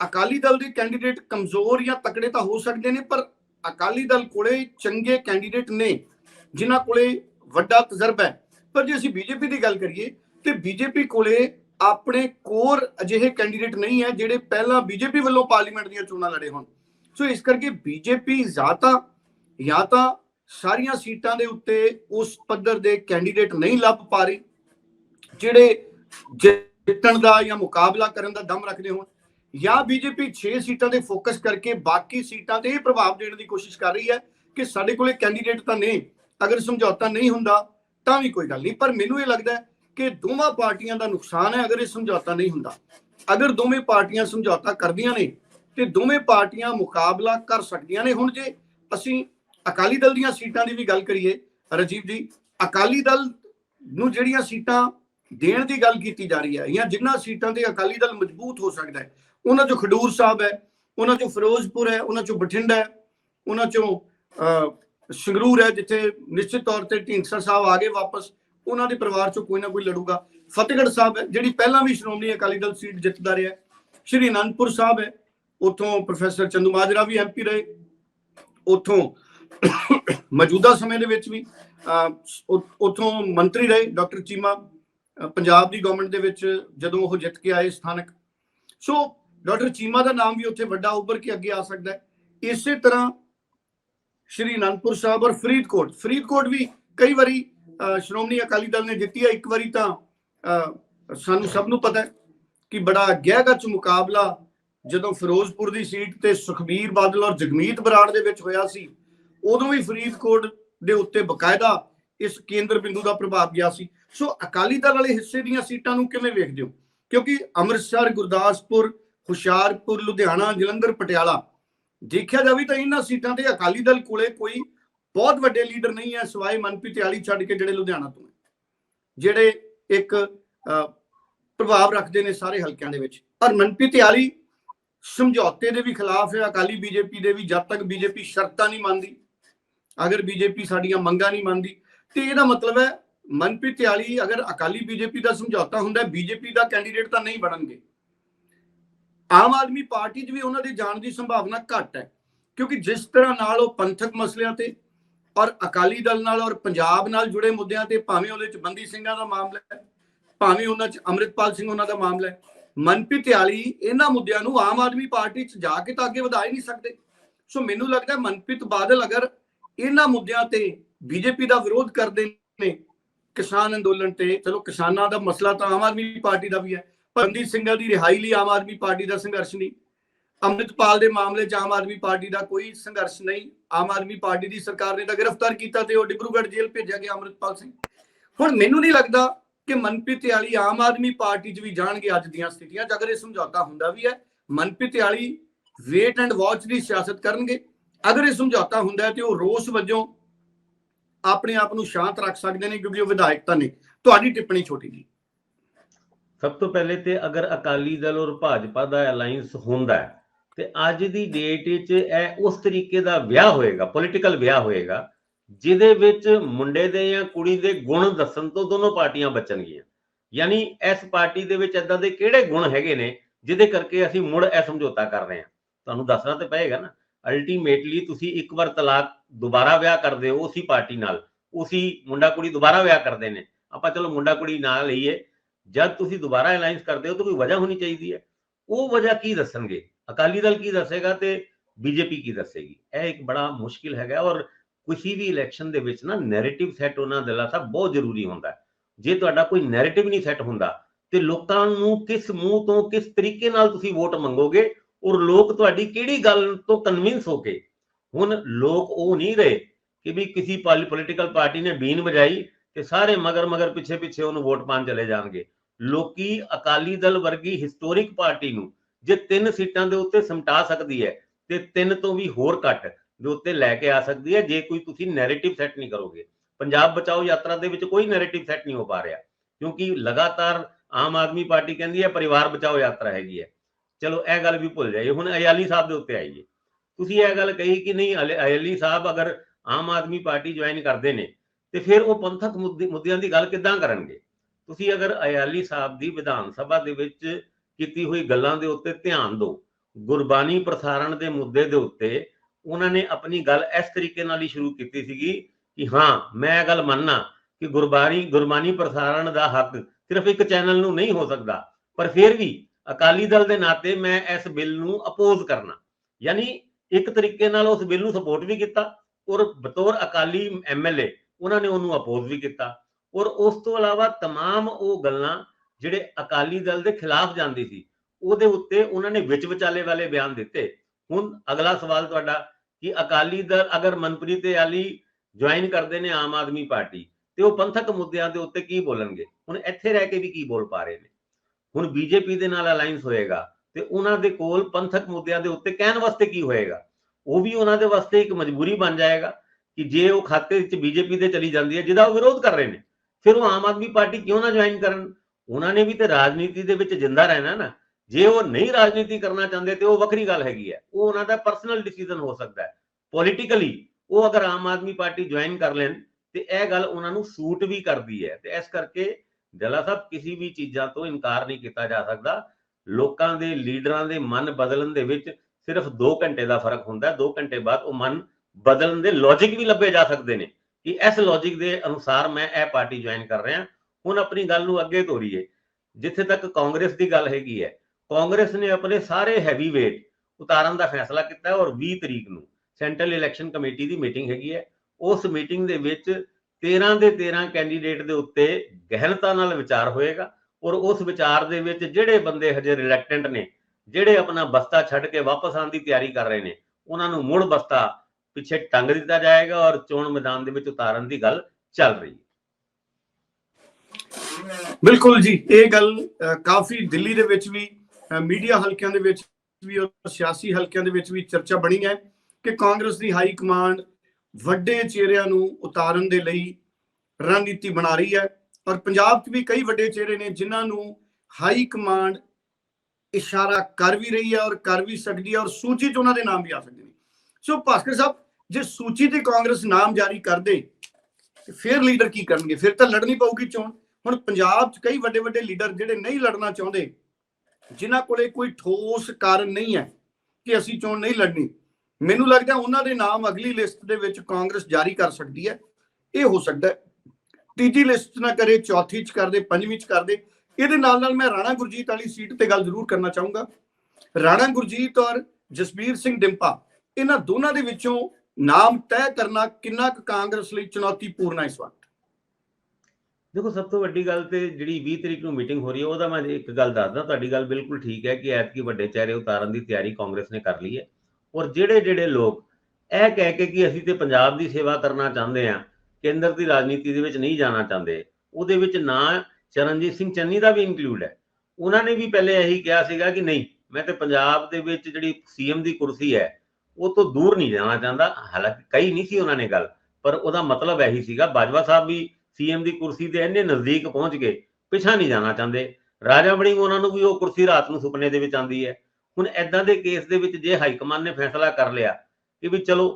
ਅਕਾਲੀ ਦਲ ਦੇ ਕੈਂਡੀਡੇਟ ਕਮਜ਼ੋਰ ਜਾਂ ਤਕੜੇ ਤਾਂ ਹੋ ਸਕਦੇ ਨੇ, ਪਰ ਅਕਾਲੀ ਦਲ ਕੋਲੇ ਚੰਗੇ ਕੈਂਡੀਡੇਟ ਨੇ, ਜਿਨ੍ਹਾਂ ਕੋਲੇ ਵੱਡਾ ਤਜਰਬਾ ਹੈ। ਪਰ ਜੇ ਅਸੀਂ ਬੀਜੇਪੀ ਦੀ ਗੱਲ ਕਰੀਏ, ਤੇ ਬੀਜੇਪੀ ਕੋਲੇ ਆਪਣੇ ਕੋਰ ਅਜਿਹੇ ਕੈਂਡੀਡੇਟ ਨਹੀਂ ਹੈ, ਜਿਹੜੇ ਪਹਿਲਾਂ ਬੀਜੇਪੀ ਵੱਲੋਂ ਪਾਰਲੀਮੈਂਟ ਦੀਆਂ ਚੋਣਾਂ ਲੜੇ ਹੋਣ। ਸੋ ਇਸ ਕਰਕੇ ਬੀਜੇਪੀ ਜਾਂ ਤਾਂ ਜਾਂ ਤਾਂ ਸਾਰੀਆਂ ਸੀਟਾਂ ਦੇ ਉੱਤੇ ਉਸ ਪੱਧਰ ਦੇ ਕੈਂਡੀਡੇਟ ਨਹੀਂ ਲੱਭ ਪਾ ਰਹੀ ਜਿਹੜੇ ਜਿੱਤਣ ਦਾ ਜਾਂ ਮੁਕਾਬਲਾ ਕਰਨ ਦਾ ਦਮ ਰੱਖਦੇ ਹੋਣ ਜਾਂ ਬੀਜੇਪੀ 6 ਸੀਟਾਂ ਤੇ ਫੋਕਸ ਕਰਕੇ ਬਾਕੀ ਸੀਟਾਂ ਤੇ ਇਹ ਪ੍ਰਭਾਵ ਦੇਣ ਦੀ ਕੋਸ਼ਿਸ਼ ਕਰ ਰਹੀ ਹੈ ਕਿ ਸਾਡੇ ਕੋਲੇ ਕੈਂਡੀਡੇਟ ਤਾਂ ਨੇ, ਅਗਰ ਸਮਝੌਤਾ ਨਹੀਂ ਹੁੰਦਾ ਤਾਂ ਵੀ ਕੋਈ ਗੱਲ ਨਹੀਂ। ਪਰ ਮੈਨੂੰ ਇਹ ਲੱਗਦਾ ਹੈ ਕਿ ਦੋਵਾਂ ਪਾਰਟੀਆਂ ਦਾ ਨੁਕਸਾਨ ਹੈ ਅਗਰ ਇਹ ਸਮਝੌਤਾ ਨਹੀਂ ਹੁੰਦਾ। ਅਗਰ ਦੋਵੇਂ ਪਾਰਟੀਆਂ ਸਮਝੌਤਾ ਕਰਦੀਆਂ ਨੇ ਤੇ ਦੋਵੇਂ ਪਾਰਟੀਆਂ ਮੁਕਾਬਲਾ ਕਰ ਸਕਦੀਆਂ ਨੇ। ਹੁਣ ਜੇ ਅਸੀਂ ਅਕਾਲੀ ਦਲ ਦੀਆਂ ਸੀਟਾਂ ਦੀ ਵੀ ਗੱਲ ਕਰੀਏ ਰਜੀਵ ਜੀ, ਅਕਾਲੀ ਦਲ ਨੂੰ ਜਿਹੜੀਆਂ ਸੀਟਾਂ ਦੇਣ ਦੀ ਗੱਲ ਕੀਤੀ ਜਾ ਰਹੀ ਹੈ। ਜਾਂ ਜਿਨ੍ਹਾਂ ਸੀਟਾਂ ਤੇ ਅਕਾਲੀ ਦਲ ਮਜ਼ਬੂਤ ਹੋ ਸਕਦਾ ਹੈ ਉਹਨਾਂ ਚੋਂ ਖਡੂਰ ਸਾਹਿਬ ਹੈ ਉਹਨਾਂ ਚੋਂ ਫਿਰੋਜ਼ਪੁਰ ਹੈ ਉਹਨਾਂ ਚੋਂ ਬਠਿੰਡਾ ਹੈ ਉਹਨਾਂ ਚੋਂ ਸੰਗਰੂਰ ਹੈ ਜਿੱਥੇ ਨਿਸ਼ਚਿਤ ਤੌਰ ਤੇ ਢੀਂਡਸਾ ਸਾਹਿਬ ਆ ਗਏ ਵਾਪਸ ਉਹਨਾਂ ਦੇ ਪਰਿਵਾਰ ਚੋਂ ਕੋਈ ਨਾ ਕੋਈ ਲੜੂਗਾ। ਫਤਿਹਗੜ੍ਹ ਸਾਹਿਬ ਹੈ ਜਿਹੜੀ ਪਹਿਲਾਂ ਵੀ ਸ਼੍ਰੋਮਣੀ ਅਕਾਲੀ ਦਲ ਸੀਟ ਜਿੱਤਦਾ ਰਿਹਾ ਸ਼੍ਰੀ ਅਨੰਦਪੁਰ ਸਾਹਿਬ ਹੈ ਉੱਥੋਂ ਪ੍ਰੋਫੈਸਰ ਚੰਦੂ ਮਾਜਰਾ ਵੀ ਐਮਪੀ ਰਹੇ ਉੱਥੋਂ ਮੌਜੂਦਾ ਸਮੇਂ ਦੇ ਵਿੱਚ ਵੀ ਅਹ, ਉੱਥੋਂ ਮੰਤਰੀ ਰਹੇ ਡਾਕਟਰ ਚੀਮਾ ਪੰਜਾਬ ਦੀ ਗਵਰਨਮੈਂਟ ਦੇ ਵਿੱਚ ਜਦੋਂ ਉਹ ਜਿੱਤ ਕੇ ਆਏ ਸਥਾਨਕ ਸੋ ਡਾਕਟਰ ਚੀਮਾ ਦਾ ਨਾਮ ਵੀ ਉੱਥੇ ਵੱਡਾ ਉੱਭਰ ਕੇ ਅੱਗੇ ਆ ਸਕਦਾ ਹੈ। ਇਸੇ ਤਰ੍ਹਾਂ ਸ਼੍ਰੀ ਅਨੰਦਪੁਰ ਸਾਹਿਬ ਔਰ ਫਰੀਦਕੋਟ ਫਰੀਦਕੋਟ ਵੀ ਕਈ ਵਾਰੀ ਅਹ, ਸ਼੍ਰੋਮਣੀ ਅਕਾਲੀ ਦਲ ਨੇ ਜਿੱਤੀ ਹੈ ਇੱਕ ਵਾਰੀ ਤਾਂ ਅਹ, ਸਾਨੂੰ ਸਭ ਨੂੰ ਪਤਾ ਹੈ ਕਿ ਬੜਾ ਗਹਿਗੱਚ ਮੁਕਾਬਲਾ ਜਦੋਂ ਫਿਰੋਜ਼ਪੁਰ ਦੀ ਸੀਟ ਤੇ ਸੁਖਬੀਰ ਬਾਦਲ ਔਰ ਜਗਮੀਤ ਬਰਾੜ ਦੇ ਵਿੱਚ ਹੋਇਆ ਸੀ ਉਦੋਂ ਵੀ ਫਰੀਦਕੋਟ ਦੇ ਉੱਤੇ ਬਕਾਇਦਾ ਇਸ ਕੇਂਦਰ ਬਿੰਦੂ ਦਾ ਪ੍ਰਭਾਵ ਗਿਆ ਸੀ। ਸੋ ਅਕਾਲੀ ਦਲ ਵਾਲੇ ਹਿੱਸੇ ਦੀਆਂ ਸੀਟਾਂ ਨੂੰ ਕਿਵੇਂ ਵੇਖਦੇ ਹੋ? ਕਿਉਂਕਿ ਅੰਮ੍ਰਿਤਸਰ ਗੁਰਦਾਸਪੁਰ ਹੁਸ਼ਿਆਰਪੁਰ ਲੁਧਿਆਣਾ ਜਲੰਧਰ ਪਟਿਆਲਾ ਦੇਖਿਆ ਜਾਵੇ ਤਾਂ ਇਹਨਾਂ ਸੀਟਾਂ ਤੇ ਅਕਾਲੀ ਦਲ ਕੋਲੇ ਕੋਈ ਬਹੁਤ ਵੱਡੇ ਲੀਡਰ ਨਹੀਂ ਹੈ ਸਿਵਾਏ ਮਨਪ੍ਰੀਤ ਆਲੀ ਛੱਡ ਕੇ ਜਿਹੜੇ ਲੁਧਿਆਣਾ ਤੋਂ ਹੈ ਜਿਹੜੇ ਇੱਕ ਅਹ, ਪ੍ਰਭਾਵ ਰੱਖਦੇ ਨੇ ਸਾਰੇ ਹਲਕਿਆਂ ਦੇ ਵਿੱਚ। ਪਰ ਮਨਪ੍ਰੀਤ ਆਲੀ ਸਮਝੌਤੇ ਦੇ ਵੀ ਖਿਲਾਫ ਹੈ ਅਕਾਲੀ ਬੀਜੇਪੀ ਦੇ ਵੀ ਜਦ ਤੱਕ ਬੀਜੇਪੀ ਸ਼ਰਤਾਂ ਨਹੀਂ ਮੰਨਦੀ ਅਗਰ ਬੀਜੇਪੀ ਸਾਡੀਆਂ ਮੰਗਾਂ ਨਹੀਂ ਮੰਨਦੀ ਤੇ ਇਹਦਾ ਮਤਲਬ ਹੈ ਮਨਪ੍ਰੀਤ ਆਲੀ ਅਗਰ ਅਕਾਲੀ ਬੀਜੇਪੀ ਦਾ ਸਮਝੌਤਾ ਹੁੰਦਾ, ਬੀਜੇਪੀ ਦਾ ਕੈਂਡੀਡੇਟ ਤਾਂ ਨਹੀਂ ਬਣਨਗੇ। ਆਮ ਆਦਮੀ ਪਾਰਟੀ 'ਚ ਵੀ ਉਹਨਾਂ ਦੇ ਜਾਣ ਦੀ ਸੰਭਾਵਨਾ ਘੱਟ ਹੈ, ਕਿਉਂਕਿ ਜਿਸ ਤਰ੍ਹਾਂ ਨਾਲ ਉਹ ਪੰਥਕ ਮਸਲਿਆਂ ਤੇ ਔਰ ਅਕਾਲੀ ਦਲ ਨਾਲ ਔਰ ਪੰਜਾਬ ਨਾਲ ਜੁੜੇ ਮੁੱਦਿਆਂ ਤੇ ਭਾਵੇਂ ਉਹਦੇ 'ਚ ਬੰਦੀ ਸਿੰਘਾਂ ਦਾ ਮਾਮਲਾ ਹੈ, ਭਾਵੇਂ ਉਹਨਾਂ 'ਚ ਅੰਮ੍ਰਿਤਪਾਲ ਸਿੰਘ ਉਹਨਾਂ ਦਾ ਮਾਮਲਾ ਹੈ, ਮਨਪ੍ਰੀਤ ਆਲੀ ਇਹਨਾਂ ਮੁੱਦਿਆਂ ਨੂੰ ਆਮ ਆਦਮੀ ਪਾਰਟੀ 'ਚ ਜਾ ਕੇ ਤਾਂ ਅੱਗੇ ਵਧਾ ਹੀ ਨਹੀਂ ਸਕਦੇ। ਸੋ ਮੈਨੂੰ ਲੱਗਦਾ ਮਨਪ੍ਰੀਤ ਬਾਦਲ ਅਗਰ ਇਹਨਾਂ ਮੁੱਦਿਆਂ ਤੇ ਬੀਜੇਪੀ ਦਾ ਵਿਰੋਧ ਕਰਦੇ ਨੇ ਕਿਸਾਨ ਅੰਦੋਲਨ ਤੇ, ਚਲੋ ਕਿਸਾਨਾਂ ਦਾ ਮਸਲਾ ਤਾਂ ਆਮ ਆਦਮੀ ਪਾਰਟੀ ਦਾ ਵੀ ਹੈ ਬੰਦੀ ਸਿੰਘਾਂ ਦੀ ਰਿਹਾਈ ਲਈ ਆਮ ਆਦਮੀ ਪਾਰਟੀ ਦਾ ਸੰਘਰਸ਼ ਨਹੀਂ। ਅੰਮ੍ਰਿਤਪਾਲ ਦੇ ਮਾਮਲੇ 'ਚ ਆਮ ਆਦਮੀ ਪਾਰਟੀ ਦਾ ਕੋਈ ਸੰਘਰਸ਼ ਨਹੀਂ। ਆਮ ਆਦਮੀ ਪਾਰਟੀ ਦੀ ਸਰਕਾਰ ਨੇ ਤਾਂ ਗ੍ਰਿਫਤਾਰ ਕੀਤਾ ਤੇ ਉਹ ਡਿਬਰੂਗੜ੍ਹ ਜੇਲ੍ਹ ਭੇਜਿਆ ਗਿਆ ਅੰਮ੍ਰਿਤਪਾਲ ਸਿੰਘ। ਹੁਣ ਮੈਨੂੰ ਨਹੀਂ ਲੱਗਦਾ ਕਿ ਮਨਪ੍ਰੀਤ ਵਾਲੀ ਆਮ ਆਦਮੀ ਪਾਰਟੀ 'ਚ ਵੀ ਜਾਣਗੇ ਅੱਜ ਦੀਆਂ ਸਥਿਤੀਆਂ 'ਚ ਅਗਰ ਇਹ ਸਮਝੌਤਾ ਹੁੰਦਾ ਵੀ ਹੈ, ਮਨਪ੍ਰੀਤ ਵਾਲੀ ਵੇਟ ਐਂਡ ਵਾਚ ਦੀ ਸਿਆਸਤ ਕਰਨਗੇ। ਅਗਰ ਇਹ ਸਮਝੌਤਾ ਹੁੰਦਾ ਹੈ ਤੇ ਉਹ ਰੋਸ ਵਜੋਂ ਆਪਣੇ ਆਪ ਨੂੰ ਸ਼ਾਂਤ ਰੱਖ ਸਕਦੇ ਨੇ ਕਿਉਂਕਿ ਉਹ ਵਿਧਾਇਕ ਤਾਂ ਨੇ ਤੁਹਾਡੀ ਟਿੱਪਣੀ ਛੋਟੀ ਜੀ। ਸਭ ਤੋਂ ਪਹਿਲੇ ਤੇ ਅਗਰ ਅਕਾਲੀ ਦਲ ਔਰ ਭਾਜਪਾ ਦਾ ਅਲਾਈਅੰਸ ਹੁੰਦਾ ਤੇ ਅੱਜ ਦੀ ਡੇਟ ਵਿੱਚ ਇਹ ਉਸ ਤਰੀਕੇ ਦਾ ਵਿਆਹ ਹੋਏਗਾ ਪੋਲੀਟੀਕਲ ਵਿਆਹ ਹੋਏਗਾ, ਜਿਹਦੇ ਵਿੱਚ ਮੁੰਡੇ ਦੇ ਜਾਂ ਕੁੜੀ ਦੇ ਗੁਣ ਦੱਸਣ ਤੋਂ ਦੋਨੋਂ ਪਾਰਟੀਆਂ ਬਚਣਗੀਆਂ। ਯਾਨੀ ਇਸ ਪਾਰਟੀ ਦੇ ਵਿੱਚ ਇਦਾਂ ਦੇ ਕਿਹੜੇ ਗੁਣ ਹੈਗੇ ਨੇ, ਜਿਹਦੇ ਕਰਕੇ ਅਸੀਂ ਮੁੜ ਇਹ ਸਮਝੌਤਾ ਕਰ ਰਹੇ ਹਾਂ। ਤੁਹਾਨੂੰ ਦੱਸਣਾ ਤੇ ਪਏਗਾ ਨਾ। ਅਲਟੀਮੇਟਲੀ ਤੁਸੀਂ ਇੱਕ ਵਾਰ ਤਲਾਕ ਦੁਬਾਰਾ ਵਿਆਹ ਕਰਦੇ ਹੋ ਉਸੇ ਪਾਰਟੀ ਨਾਲ, ਉਸੇ ਮੁੰਡਾ ਕੁੜੀ ਦੁਬਾਰਾ ਵਿਆਹ ਕਰਦੇ ਨੇ। ਆਪਾਂ ਚਲੋ ਮੁੰਡਾ ਕੁੜੀ ਨਾਲ ਲਈਏ, ਜਦ ਤੁਸੀਂ ਦੁਬਾਰਾ ਅਲਾਈਅੰਸ ਕਰਦੇ ਹੋ ਤਾਂ ਕੋਈ ਵਜ੍ਹਾ ਹੋਣੀ ਚਾਹੀਦੀ ਹੈ। ਉਹ ਵਜ੍ਹਾ ਕੀ ਦੱਸਣਗੇ? ਅਕਾਲੀ ਦਲ ਕੀ ਦੱਸੇਗਾ ਤੇ ਬੀਜੇਪੀ ਕੀ ਦੱਸੇਗੀ? ਇਹ ਇੱਕ ਬੜਾ ਮੁਸ਼ਕਿਲ ਹੈਗਾ ਔਰ ਕਿਸੇ ਵੀ ਇਲੈਕਸ਼ਨ ਦੇ ਵਿੱਚ ਨਾ ਨੈਰੇਟਿਵ ਸੈੱਟ ਉਹਨਾਂ ਦੇ ਲਈ ਸਭ ਬਹੁਤ ਜ਼ਰੂਰੀ ਹੁੰਦਾ। ਜੇ ਤੁਹਾਡਾ ਕੋਈ ਨੈਰੇਟਿਵ ਨਹੀਂ ਸੈੱਟ ਹੁੰਦਾ ਤੇ ਲੋਕਾਂ ਨੂੰ ਕਿਸ ਮੂੰਹ ਤੋਂ ਕਿਸ ਤਰੀਕੇ ਨਾਲ ਤੁਸੀਂ ਵੋਟ ਮੰਗੋਗੇ ਔਰ ਲੋਕ ਤੁਹਾਡੀ ਕਿਹੜੀ ਗੱਲ ਤੋਂ ਕਨਵਿੰਸ ਹੋ ਕੇ? ਹੁਣ ਲੋਕ ਉਹ ਨਹੀਂ ਰਹੇ ਕਿ ਵੀ ਕਿਸੇ ਪੋਲੀਟੀਕਲ ਪਾਰਟੀ ਨੇ ਬੀਨ ਵਜਾਈ ਤੇ ਸਾਰੇ ਮਗਰ ਮਗਰ ਪਿੱਛੇ ਪਿੱਛੇ ਉਹਨੂੰ ਵੋਟ ਪਾਣ ਚਲੇ ਜਾਣਗੇ। ਲੋਕੀ ਅਕਾਲੀ ਦਲ ਵਰਗੀ ਹਿਸਟੋਰਿਕ ਪਾਰਟੀ ਨੂੰ ਜੇ ਤਿੰਨ ਸੀਟਾਂ ਦੇ ਉੱਤੇ ਸਮਟਾ ਸਕਦੀ ਹੈ, ਤੇ ਤਿੰਨ ਤੋਂ ਵੀ ਹੋਰ ਘੱਟ ਦੇ ਉੱਤੇ ਲੈ ਕੇ ਆ ਸਕਦੀ ਹੈ, ਜੇ ਕੋਈ ਤੁਸੀਂ ਨੈਰੇਟਿਵ ਸੈੱਟ ਨਹੀਂ ਕਰੋਗੇ। ਪੰਜਾਬ ਬਚਾਓ ਯਾਤਰਾ ਦੇ ਵਿੱਚ ਕੋਈ ਨੈਰੇਟਿਵ ਸੈੱਟ ਨਹੀਂ ਹੋ ਪਾ ਰਿਹਾ, ਕਿਉਂਕਿ ਲਗਾਤਾਰ ਆਮ ਆਦਮੀ ਪਾਰਟੀ ਕਹਿੰਦੀ ਹੈ, ਪਰਿਵਾਰ ਬਚਾਓ ਯਾਤਰਾ ਹੈਗੀ ਹੈ। ਚਲੋ ਇਹ ਗੱਲ ਵੀ ਭੁੱਲ ਜਾਈਏ, ਹੁਣ ਅਯਾਲੀ ਸਾਹਿਬ ਦੇ ਉੱਤੇ ਆਈਏ। ਤੁਸੀਂ ਇਹ ਗੱਲ ਕਹੀ ਕਿ ਨਹੀਂ ਅਯਾਲੀ ਸਾਹਿਬ ਅਗਰ ਆਮ ਆਦਮੀ ਪਾਰਟੀ ਜੁਆਇਨ ਕਰਦੇ ਨੇ, ਤੇ ਫਿਰ ਉਹ ਪੰਥਕ ਮੁੱਦਿਆਂ ਦੀ ਗੱਲ ਕਿੱਦਾਂ ਕਰਨਗੇ? ਤੁਸੀਂ ਅਗਰ ਅਯਾਲੀ ਸਾਹਿਬ ਦੀ ਵਿਧਾਨ ਸਭਾ ਦੇ ਵਿੱਚ ਕੀਤੀ ਹੋਈ ਗੱਲਾਂ ਦੇ ਉੱਤੇ ਧਿਆਨ ਦਿਓ, ਗੁਰਬਾਣੀ ਪ੍ਰਸਾਰਣ ਦੇ ਮੁੱਦੇ ਦੇ ਉੱਤੇ ਉਹਨਾਂ ਨੇ ਆਪਣੀ ਗੱਲ ਇਸ ਤਰੀਕੇ ਨਾਲ ਹੀ ਸ਼ੁਰੂ ਕੀਤੀ ਸੀਗੀ ਕਿ ਹਾਂ, ਮੈਂ ਇਹ ਗੱਲ ਮੰਨਣਾ ਕਿ ਗੁਰਬਾਣੀ ਗੁਰਬਾਣੀ ਪ੍ਰਸਾਰਣ ਦਾ ਹੱਕ ਸਿਰਫ ਇੱਕ ਚੈਨਲ ਨੂੰ ਨਹੀਂ ਹੋ ਸਕਦਾ, ਪਰ ਫਿਰ ਵੀ ਅਕਾਲੀ ਦਲ ਦੇ ਨਾਤੇ ਮੈਂ ਇਸ ਬਿੱਲ ਨੂੰ ਅਪੋਜ਼ ਕਰਨਾ ਯਾਨੀ ਇੱਕ ਤਰੀਕੇ ਨਾਲ ਉਸ ਬਿੱਲ ਨੂੰ ਸਪੋਰਟ ਵੀ ਕੀਤਾ ਔਰ ਬਤੌਰ ਅਕਾਲੀ ਐਮਐਲਏ ਉਹਨਾਂ ਨੇ ਉਹਨੂੰ ਅਪੋਜ਼ ਵੀ ਕੀਤਾ ਔਰ ਉਸ ਤੋਂ ਇਲਾਵਾ तमाम ਉਹ ਗੱਲਾਂ ਜਿਹੜੇ ਅਕਾਲੀ ਦਲ ਦੇ ਖਿਲਾਫ ਜਾਂਦੀ ਸੀ ਉਹਦੇ ਉੱਤੇ ਉਹਨਾਂ ਨੇ ਵਿੱਚ ਵਿਚਾਲੇ ਵਾਲੇ ਬਿਆਨ ਦਿੱਤੇ ਹੁਣ ਅਗਲਾ ਸਵਾਲ ਤੁਹਾਡਾ ਕਿ ਅਕਾਲੀ ਦਲ ਅਗਰ ਮਨਪ੍ਰੀਤ ਆਲੀ ਜੁਆਇਨ ਕਰਦੇ ਨੇ ਆਮ ਆਦਮੀ ਪਾਰਟੀ ਤੇ ਉਹ ਪੰਥਕ ਮੁੱਦਿਆਂ ਦੇ ਉੱਤੇ ਕੀ ਬੋਲਣਗੇ ਹੁਣ ਇੱਥੇ ਰਹਿ ਕੇ ਵੀ ਕੀ ਬੋਲ ਪਾ ਰਹੇ ਨੇ ਹੁਣ ਬੀਜੇਪੀ ਦੇ ਨਾਲ ਅਲਾਈਅੰਸ ਹੋਏਗਾ ਤੇ ਉਹਨਾਂ ਦੇ ਕੋਲ ਪੰਥਕ ਮੁੱਦਿਆਂ ਦੇ ਉੱਤੇ ਕਹਿਣ ਵਾਸਤੇ ਕੀ ਹੋਏਗਾ? ਉਹ ਵੀ ਉਹਨਾਂ ਦੇ ਵਾਸਤੇ ਇੱਕ ਮਜਬੂਰੀ ਬਣ ਜਾਏਗਾ ਕਿ ਜੇ ਉਹ ਖਾਤੇ ਵਿੱਚ ਬੀਜੇਪੀ ਦੇ ਚਲੀ ਜਾਂਦੀ ਹੈ, ਜਿਹਦਾ ਉਹ ਵਿਰੋਧ ਕਰ ਰਹੇ ਨੇ, ਫਿਰ ਉਹ ਆਮ ਆਦਮੀ ਪਾਰਟੀ ਕਿਉਂ ਨਾ ਜੁਆਇਨ ਕਰਨ? ਉਹਨਾਂ ਨੇ ਵੀ ਤੇ ਰਾਜਨੀਤੀ ਦੇ ਵਿੱਚ ਜਿੰਦਾ ਰਹਿਣਾ ਨਾ, ਜੇ ਉਹ ਨਹੀਂ ਰਾਜਨੀਤੀ ਕਰਨਾ ਚਾਹੁੰਦੇ ਤੇ ਉਹ ਵੱਖਰੀ ਗੱਲ ਹੈਗੀ ਹੈ, ਉਹ ਉਹਨਾਂ ਦਾ ਪਰਸਨਲ ਡਿਸੀਜਨ ਹੋ ਸਕਦਾ ਹੈ। ਪੋਲਿਟੀਕਲੀ ਉਹ ਅਗਰ ਆਮ ਆਦਮੀ ਪਾਰਟੀ ਜੁਆਇਨ ਕਰ ਲੈਣ ਤੇ ਇਹ ਗੱਲ ਉਹਨਾਂ ਨੂੰ ਸੂਟ ਵੀ ਕਰਦੀ ਹੈ ਤੇ ਇਸ ਕਰਕੇ ਜਲਾ ਸਾਹਿਬ, ਕਿਸੇ ਵੀ ਚੀਜ਼ਾਂ ਤੋਂ ਇਨਕਾਰ ਨਹੀਂ ਕੀਤਾ ਜਾ ਸਕਦਾ। ਲੋਕਾਂ ਦੇ, ਲੀਡਰਾਂ ਦੇ ਮਨ ਬਦਲਣ ਦੇ ਵਿੱਚ ਸਿਰਫ 2 ਘੰਟੇ ਦਾ ਫ਼ਰਕ ਹੁੰਦਾ 2 ਘੰਟੇ ਬਾਅਦ ਉਹ ਮਨ ਬਦਲਣ ਦੇ ਲੌਜੀਕ ਵੀ ਲੱਭੇ ਜਾ ਸਕਦੇ ਨੇ ਕਿ ਇਸ ਲੌਜੀਕ ਦੇ ਅਨੁਸਾਰ ਮੈਂ ਇਹ ਪਾਰਟੀ ਜੁਆਇਨ ਕਰ ਰਿਹਾ। ਹੁਣ ਆਪਣੀ ਗੱਲ ਨੂੰ ਅੱਗੇ ਤੋਰੀਏ। ਜਿੱਥੇ ਤੱਕ ਕਾਂਗਰਸ ਦੀ ਗੱਲ ਹੈਗੀ ਹੈ, ਕਾਂਗਰਸ ਨੇ ਆਪਣੇ ਸਾਰੇ ਹੈਵੀ weight ਉਤਾਰਨ ਦਾ ਫੈਸਲਾ ਕੀਤਾ ਔਰ 20 ਤਰੀਕ ਨੂੰ ਸੈਂਟਰਲ ਇਲੈਕਸ਼ਨ ਕਮੇਟੀ ਦੀ ਮੀਟਿੰਗ ਹੈਗੀ ਹੈ। ਉਸ ਮੀਟਿੰਗ ਦੇ ਵਿੱਚ 13 ਦੇ 13 ਕੈਂਡੀਡੇਟ ਦੇ ਉੱਤੇ ਗਹਿਨਤਾ ਨਾਲ ਵਿਚਾਰ ਹੋਏਗਾ ਔਰ ਉਸ ਵਿਚਾਰ ਦੇ ਵਿੱਚ ਜਿਹੜੇ ਬੰਦੇ ਹਜੇ ਰਿਲੈਕਟੈਂਟ ਨੇ, ਜਿਹੜੇ ਆਪਣਾ ਬਸਤਾ ਛੱਡ ਕੇ ਵਾਪਸ ਆਉਣ ਦੀ ਤਿਆਰੀ ਕਰ ਰਹੇ ਨੇ, ਉਹਨਾਂ ਨੂੰ ਮੁੜ ਬਸਤਾ ਪਿੱਛੇ ਟੰਗ ਦਿੱਤਾ ਜਾਏਗਾ ਔਰ ਚੋਣ ਮੈਦਾਨ ਦੇ ਵਿੱਚ ਉਤਾਰਨ ਦੀ ਗੱਲ ਚੱਲ ਰਹੀ ਹੈ। ਬਿਲਕੁਲ ਜੀ, ਇਹ ਗੱਲ ਕਾਫੀ ਦਿੱਲੀ ਦੇ ਵਿੱਚ ਵੀ ਮੀਡੀਆ ਹਲਕਿਆਂ ਦੇ ਵਿੱਚ ਵੀ ਔਰ ਸਿਆਸੀ ਹਲਕਿਆਂ ਦੇ ਵਿੱਚ ਵੀ ਚਰਚਾ ਬਣੀ ਹੈ ਕਿ ਕਾਂਗਰਸ ਦੀ ਹਾਈ ਕਮਾਂਡ ਵੱਡੇ ਚਿਹਰਿਆਂ ਨੂੰ ਉਤਾਰਨ ਦੇ ਲਈ ਰਣਨੀਤੀ ਬਣਾ ਰਹੀ ਹੈ। ਔਰ ਪੰਜਾਬ 'ਚ ਵੀ ਕਈ ਵੱਡੇ ਚਿਹਰੇ ਨੇ ਜਿਨ੍ਹਾਂ ਨੂੰ ਹਾਈ ਕਮਾਂਡ ਇਸ਼ਾਰਾ ਕਰ ਵੀ ਰਹੀ ਹੈ ਔਰ ਕਰ ਵੀ ਸਕਦੀ ਹੈ ਔਰ ਸੂਚੀ 'ਚ ਉਹਨਾਂ ਦੇ ਨਾਮ ਵੀ ਆ ਸਕਦੇ ਨੇ। ਸੋ ਭਾਸਕਰ ਸਾਹਿਬ, ਜੇ ਸੂਚੀ ਤੇ ਕਾਂਗਰਸ ਨਾਮ ਜਾਰੀ ਕਰ ਦੇ, ਤੇ ਫਿਰ ਲੀਡਰ ਕੀ ਕਰਨਗੇ? ਫਿਰ ਤਾਂ ਲੜਨੀ ਪਊਗੀ ਚੋਣ। ਹੁਣ ਪੰਜਾਬ 'ਚ ਕਈ ਵੱਡੇ ਵੱਡੇ ਲੀਡਰ ਜਿਹੜੇ ਨਹੀਂ ਲੜਨਾ ਚਾਹੁੰਦੇ, ਜਿਨ੍ਹਾਂ ਕੋਲੇ ਕੋਈ ਠੋਸ ਕਾਰਨ ਨਹੀਂ ਹੈ ਕਿ ਅਸੀਂ ਚੋਣ ਨਹੀਂ ਲੜਨੀ। ਮੈਨੂੰ ਲੱਗਦਾ ਉਹਨਾਂ ਦੇ ਨਾਮ ਅਗਲੀ ਲਿਸਟ ਦੇ ਵਿੱਚ ਕਾਂਗਰਸ ਜਾਰੀ ਕਰ ਸਕਦੀ ਹੈ। ਇਹ ਹੋ ਸਕਦਾ ਤੀਜੀ ਲਿਸਟ ਨਾ ਕਰੇ, ਚੌਥੀ ਚ ਕਰਦੇ ਪੰਜਵੀਂ ਚ ਕਰਦੇ ਇਹਦੇ ਨਾਲ ਨਾਲ ਮੈਂ ਰਾਣਾ ਗੁਰਜੀਤ ਵਾਲੀ ਸੀਟ ਤੇ ਗੱਲ ਜ਼ਰੂਰ ਕਰਨਾ ਚਾਹੂੰਗਾ। ਰਾਣਾ ਗੁਰਜੀਤ ਔਰ ਜਸਬੀਰ ਸਿੰਘ ਡਿੰਪਾ, ਇਹਨਾਂ ਦੋਨਾਂ ਦੇ ਵਿੱਚੋਂ ਨਾਮ ਤੈਅ ਕਰਨਾ ਕਿੰਨਾ ਕੁ ਕਾਂਗਰਸ ਲਈ ਚੁਣੌਤੀਪੂਰਨ ਹੈ ਇਸ ਵਕਤ? ਦੇਖੋ, ਸਭ ਤੋਂ ਵੱਡੀ ਗੱਲ ਤੇ ਜਿਹੜੀ 20 ਤਰੀਕ ਨੂੰ ਮੀਟਿੰਗ ਹੋ ਰਹੀ ਹੈ, ਉਹਦਾ ਮੈਂ ਇੱਕ ਗੱਲ ਦੱਸਦਾ। ਤੁਹਾਡੀ ਗੱਲ ਬਿਲਕੁਲ ਠੀਕ ਹੈ ਕਿ ਐਤਕੀ ਵੱਡੇ ਚਿਹਰੇ ਉਤਾਰਨ ਦੀ ਤਿਆਰੀ ਕਾਂਗਰਸ ਨੇ ਕਰ ਲਈ ਹੈ। ਔਰ ਜਿਹੜੇ ਜਿਹੜੇ ਲੋਕ ਇਹ ਕਹਿ ਕੇ ਕਿ ਅਸੀਂ ਤੇ ਪੰਜਾਬ ਦੀ ਸੇਵਾ ਕਰਨਾ ਚਾਹੁੰਦੇ ਆ ਕੇਂਦਰ ਦੀ ਰਾਜਨੀਤੀ ਦੇ ਵਿੱਚ ਨਹੀਂ ਜਾਣਾ ਚਾਹੁੰਦੇ, ਉਹਦੇ ਵਿੱਚ ਨਾ ਚਰਨਜੀਤ ਸਿੰਘ ਚੰਨੀ ਦਾ ਵੀ ਇਨਕਲੂਡ ਹੈ। ਉਹਨਾਂ ਨੇ ਵੀ ਪਹਿਲੇ ਇਹੀ ਕਿਹਾ ਸੀਗਾ ਕਿ ਨਹੀਂ, ਮੈਂ ਤੇ ਪੰਜਾਬ ਦੇ ਵਿੱਚ ਜਿਹੜੀ ਸੀਐਮ ਦੀ ਕੁਰਸੀ ਹੈ, ਉਹ ਤੋਂ ਦੂਰ ਨਹੀਂ ਜਾਣਾ ਚਾਹੁੰਦਾ। ਹਾਲਾਂਕਿ ਕਈ ਨਹੀਂ ਸੀ ਉਹਨਾਂ ਨੇ ਗੱਲ, ਪਰ ਉਹਦਾ ਮਤਲਬ ਇਹੀ ਸੀਗਾ, ਬਾਜਵਾ ਸਾਹਿਬ ਵੀ ਸੀਐਮ ਦੀ ਕੁਰਸੀ ਦੇ ਇੰਨੇ ਨਜ਼ਦੀਕ ਪਹੁੰਚ ਗਏ, ਪਿਛਾ ਨਹੀਂ ਜਾਣਾ ਚਾਹੁੰਦੇ। ਰਾਜਾ ਵੜਿੰਗ ਉਹਨਾਂ ਨੂੰ ਵੀ ਉਹ ਕੁਰਸੀ ਰਾਤ ਨੂੰ ਸੁਪਨੇ ਦੇ ਵਿੱਚ ਆਉਂਦੀ ਹੈ। ਹੁਣ ਐਦਾਂ ਦੇ ਕੇਸ ਦੇ ਵਿੱਚ ਜੇ ਹਾਈ ਕਮਾਂਡ ਨੇ ਫੈਸਲਾ ਕਰ ਲਿਆ ਕਿ ਵੀ ਚਲੋ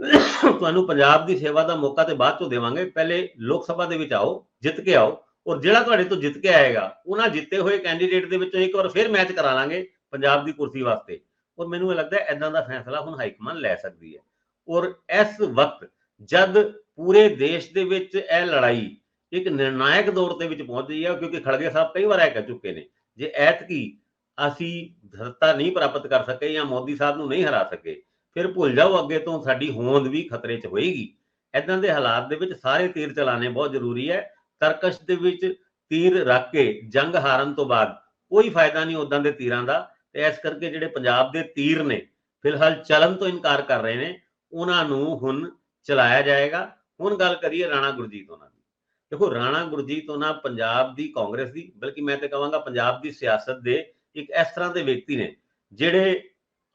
ਤੁਹਾਨੂੰ ਪੰਜਾਬ ਦੀ ਸੇਵਾ ਦਾ ਮੌਕਾ ਤੇ ਬਾਅਦ ਚੋਂ ਦੇਵਾਂਗੇ, ਪਹਿਲੇ ਲੋਕ ਸਭਾ ਦੇ ਵਿੱਚ ਆਓ, ਜਿੱਤ ਕੇ ਆਓ ਔਰ ਜਿਹੜਾ ਤੁਹਾਡੇ ਤੋਂ ਜਿੱਤ ਕੇ ਆਏਗਾ, ਉਹਨਾਂ ਜਿੱਤੇ ਹੋਏ ਕੈਂਡੀਡੇਟ ਦੇ ਵਿੱਚੋਂ ਇੱਕ ਵਾਰ ਫਿਰ ਮੈਚ ਕਰਾ ਲਾਂਗੇ ਪੰਜਾਬ ਦੀ ਕੁਰਸੀ ਵਾਸਤੇ। ਔਰ ਮੈਨੂੰ ਇਹ ਲੱਗਦਾ ਹੈ ਐਦਾਂ ਦਾ ਫੈਸਲਾ ਹੁਣ ਹਾਈ ਕਮਾਂਡ ਲੈ ਸਕਦੀ ਹੈ। ਔਰ ਇਸ ਵਕਤ ਜਦ ਪੂਰੇ ਦੇਸ਼ ਦੇ ਵਿੱਚ ਇਹ ਲੜਾਈ ਇੱਕ ਨਿਰਣਾਇਕ ਦੌਰ ਤੇ ਵਿੱਚ ਪਹੁੰਚ ਗਈ ਹੈ, ਕਿਉਂਕਿ ਖੜਗੇ ਸਾਹਿਬ ਕਈ ਵਾਰ ਇਹ ਕਹਿ ਚੁੱਕੇ ਨੇ, ਜੇ ਐਤਕੀ ਅਸੀਂ ਸੱਤਾ ਨਹੀਂ ਪ੍ਰਾਪਤ ਕਰ ਸਕੇ ਜਾਂ ਮੋਦੀ ਸਾਹਿਬ ਨੂੰ ਨਹੀਂ ਹਰਾ ਸਕੇ, ਫਿਰ ਭੁੱਲ ਜਾਓ ਅੱਗੇ ਤੋਂ ਸਾਡੀ ਹੋਂਦ ਵੀ ਖਤਰੇ 'ਚ ਹੋਏਗੀ। ਐਦਾਂ ਦੇ ਹਾਲਾਤ ਦੇ ਵਿੱਚ ਸਾਰੇ ਤੀਰ ਚਲਾਣੇ ਬਹੁਤ ਜ਼ਰੂਰੀ ਹੈ। ਤਰਕਸ਼ ਦੇ ਵਿੱਚ ਤੀਰ ਰੱਖ ਕੇ ਜੰਗ ਹਾਰਨ ਤੋਂ ਬਾਅਦ ਕੋਈ ਫਾਇਦਾ ਨਹੀਂ ਉਦਾਂ ਦੇ ਤੀਰਾਂ ਦਾ ਤੇ ਇਸ ਕਰਕੇ ਜਿਹੜੇ ਪੰਜਾਬ ਦੇ ਤੀਰ ਨੇ ਫਿਲਹਾਲ ਚਲਨ ਤੋਂ ਇਨਕਾਰ ਕਰ ਰਹੇ ਨੇ, ਉਹਨਾਂ ਨੂੰ ਹੁਣ ਚਲਾਇਆ ਜਾਏਗਾ। ਹੁਣ ਗੱਲ ਕਰੀਏ ਰਾਣਾ ਗੁਰਜੀਤ ਉਹਨਾਂ ਦੀ। ਦੇਖੋ ਰਾਣਾ ਗੁਰਜੀਤ ਉਹਨਾਂ ਪੰਜਾਬ ਦੀ ਕਾਂਗਰਸ ਦੀ, ਬਲਕਿ ਮੈਂ ਤੇ ਕਹਾਂਗਾ ਪੰਜਾਬ ਦੀ ਸਿਆਸਤ ਦੇ ਇੱਕ ਇਸ ਤਰ੍ਹਾਂ ਦੇ ਵਿਅਕਤੀ ਨੇ ਜਿਹੜੇ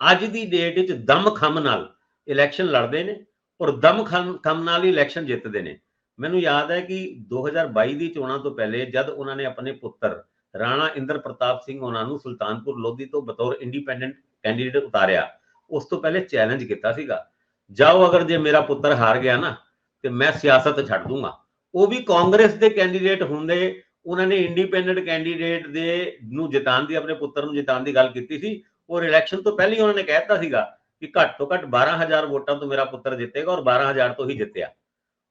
ਅੱਜ ਦੀ ਡੇਟ ਵਿੱਚ ਦਮ ਖਮ ਨਾਲ ਇਲੈਕਸ਼ਨ ਲੜਦੇ ਨੇ ਔਰ ਦਮ ਖਮ ਨਾਲ ਹੀ ਇਲੈਕਸ਼ਨ ਜਿੱਤਦੇ ਨੇ। ਮੈਨੂੰ ਯਾਦ ਹੈ ਕਿ 2022 ਦੀ ਚੋਣਾਂ ਤੋਂ ਪਹਿਲੇ ਜਦ ਉਹਨਾਂ ਨੇ ਆਪਣੇ ਪੁੱਤਰ ਰਾਣਾ ਇੰਦਰ ਪ੍ਰਤਾਪ ਸਿੰਘ ਉਹਨਾਂ ਨੂੰ ਸੁਲਤਾਨਪੁਰ ਲੋਧੀ ਤੋਂ ਬਤੌਰ ਇੰਡੀਪੈਂਡੈਂਟ ਕੈਂਡੀਡੇਟ ਉਤਾਰਿਆ, ਉਸ ਤੋਂ ਪਹਿਲੇ ਚੈਲੰਜ ਕੀਤਾ ਸੀਗਾ। ਜਾਓ ਅਗਰ ਜੇ ਮੇਰਾ ਪੁੱਤਰ ਹਾਰ ਗਿਆ ਨਾ, ਤੇ ਮੈਂ ਸਿਆਸਤ ਛੱਡ ਦੂੰਗਾ। ਉਹ ਵੀ ਕਾਂਗਰਸ ਦੇ ਕੈਂਡੀਡੇਟ ਹੁੰਦੇ ਉਹਨਾਂ ਨੇ ਇੰਡੀਪੈਂਡੈਂਟ ਕੈਂਡੀਡੇਟ ਦੇ ਨੂੰ ਜਿਤਾਉਣ ਦੀ, ਆਪਣੇ ਪੁੱਤਰ ਨੂੰ ਜਿਤਾਉਣ ਦੀ ਗੱਲ ਕੀਤੀ ਸੀ। ਔਰ ਇਲੈਕਸ਼ਨ ਤੋਂ ਪਹਿਲਾਂ ਹੀ ਉਹਨਾਂ ਨੇ ਕਹਿਤਾ ਸੀਗਾ ਕਿ ਘੱਟ ਤੋਂ ਘੱਟ 12000 ਵੋਟਾਂ ਤੋਂ ਮੇਰਾ ਪੁੱਤਰ ਜਿੱਤੇਗਾ ਔਰ 12000 ਤੋਂ ਹੀ ਜਿੱਤਿਆ।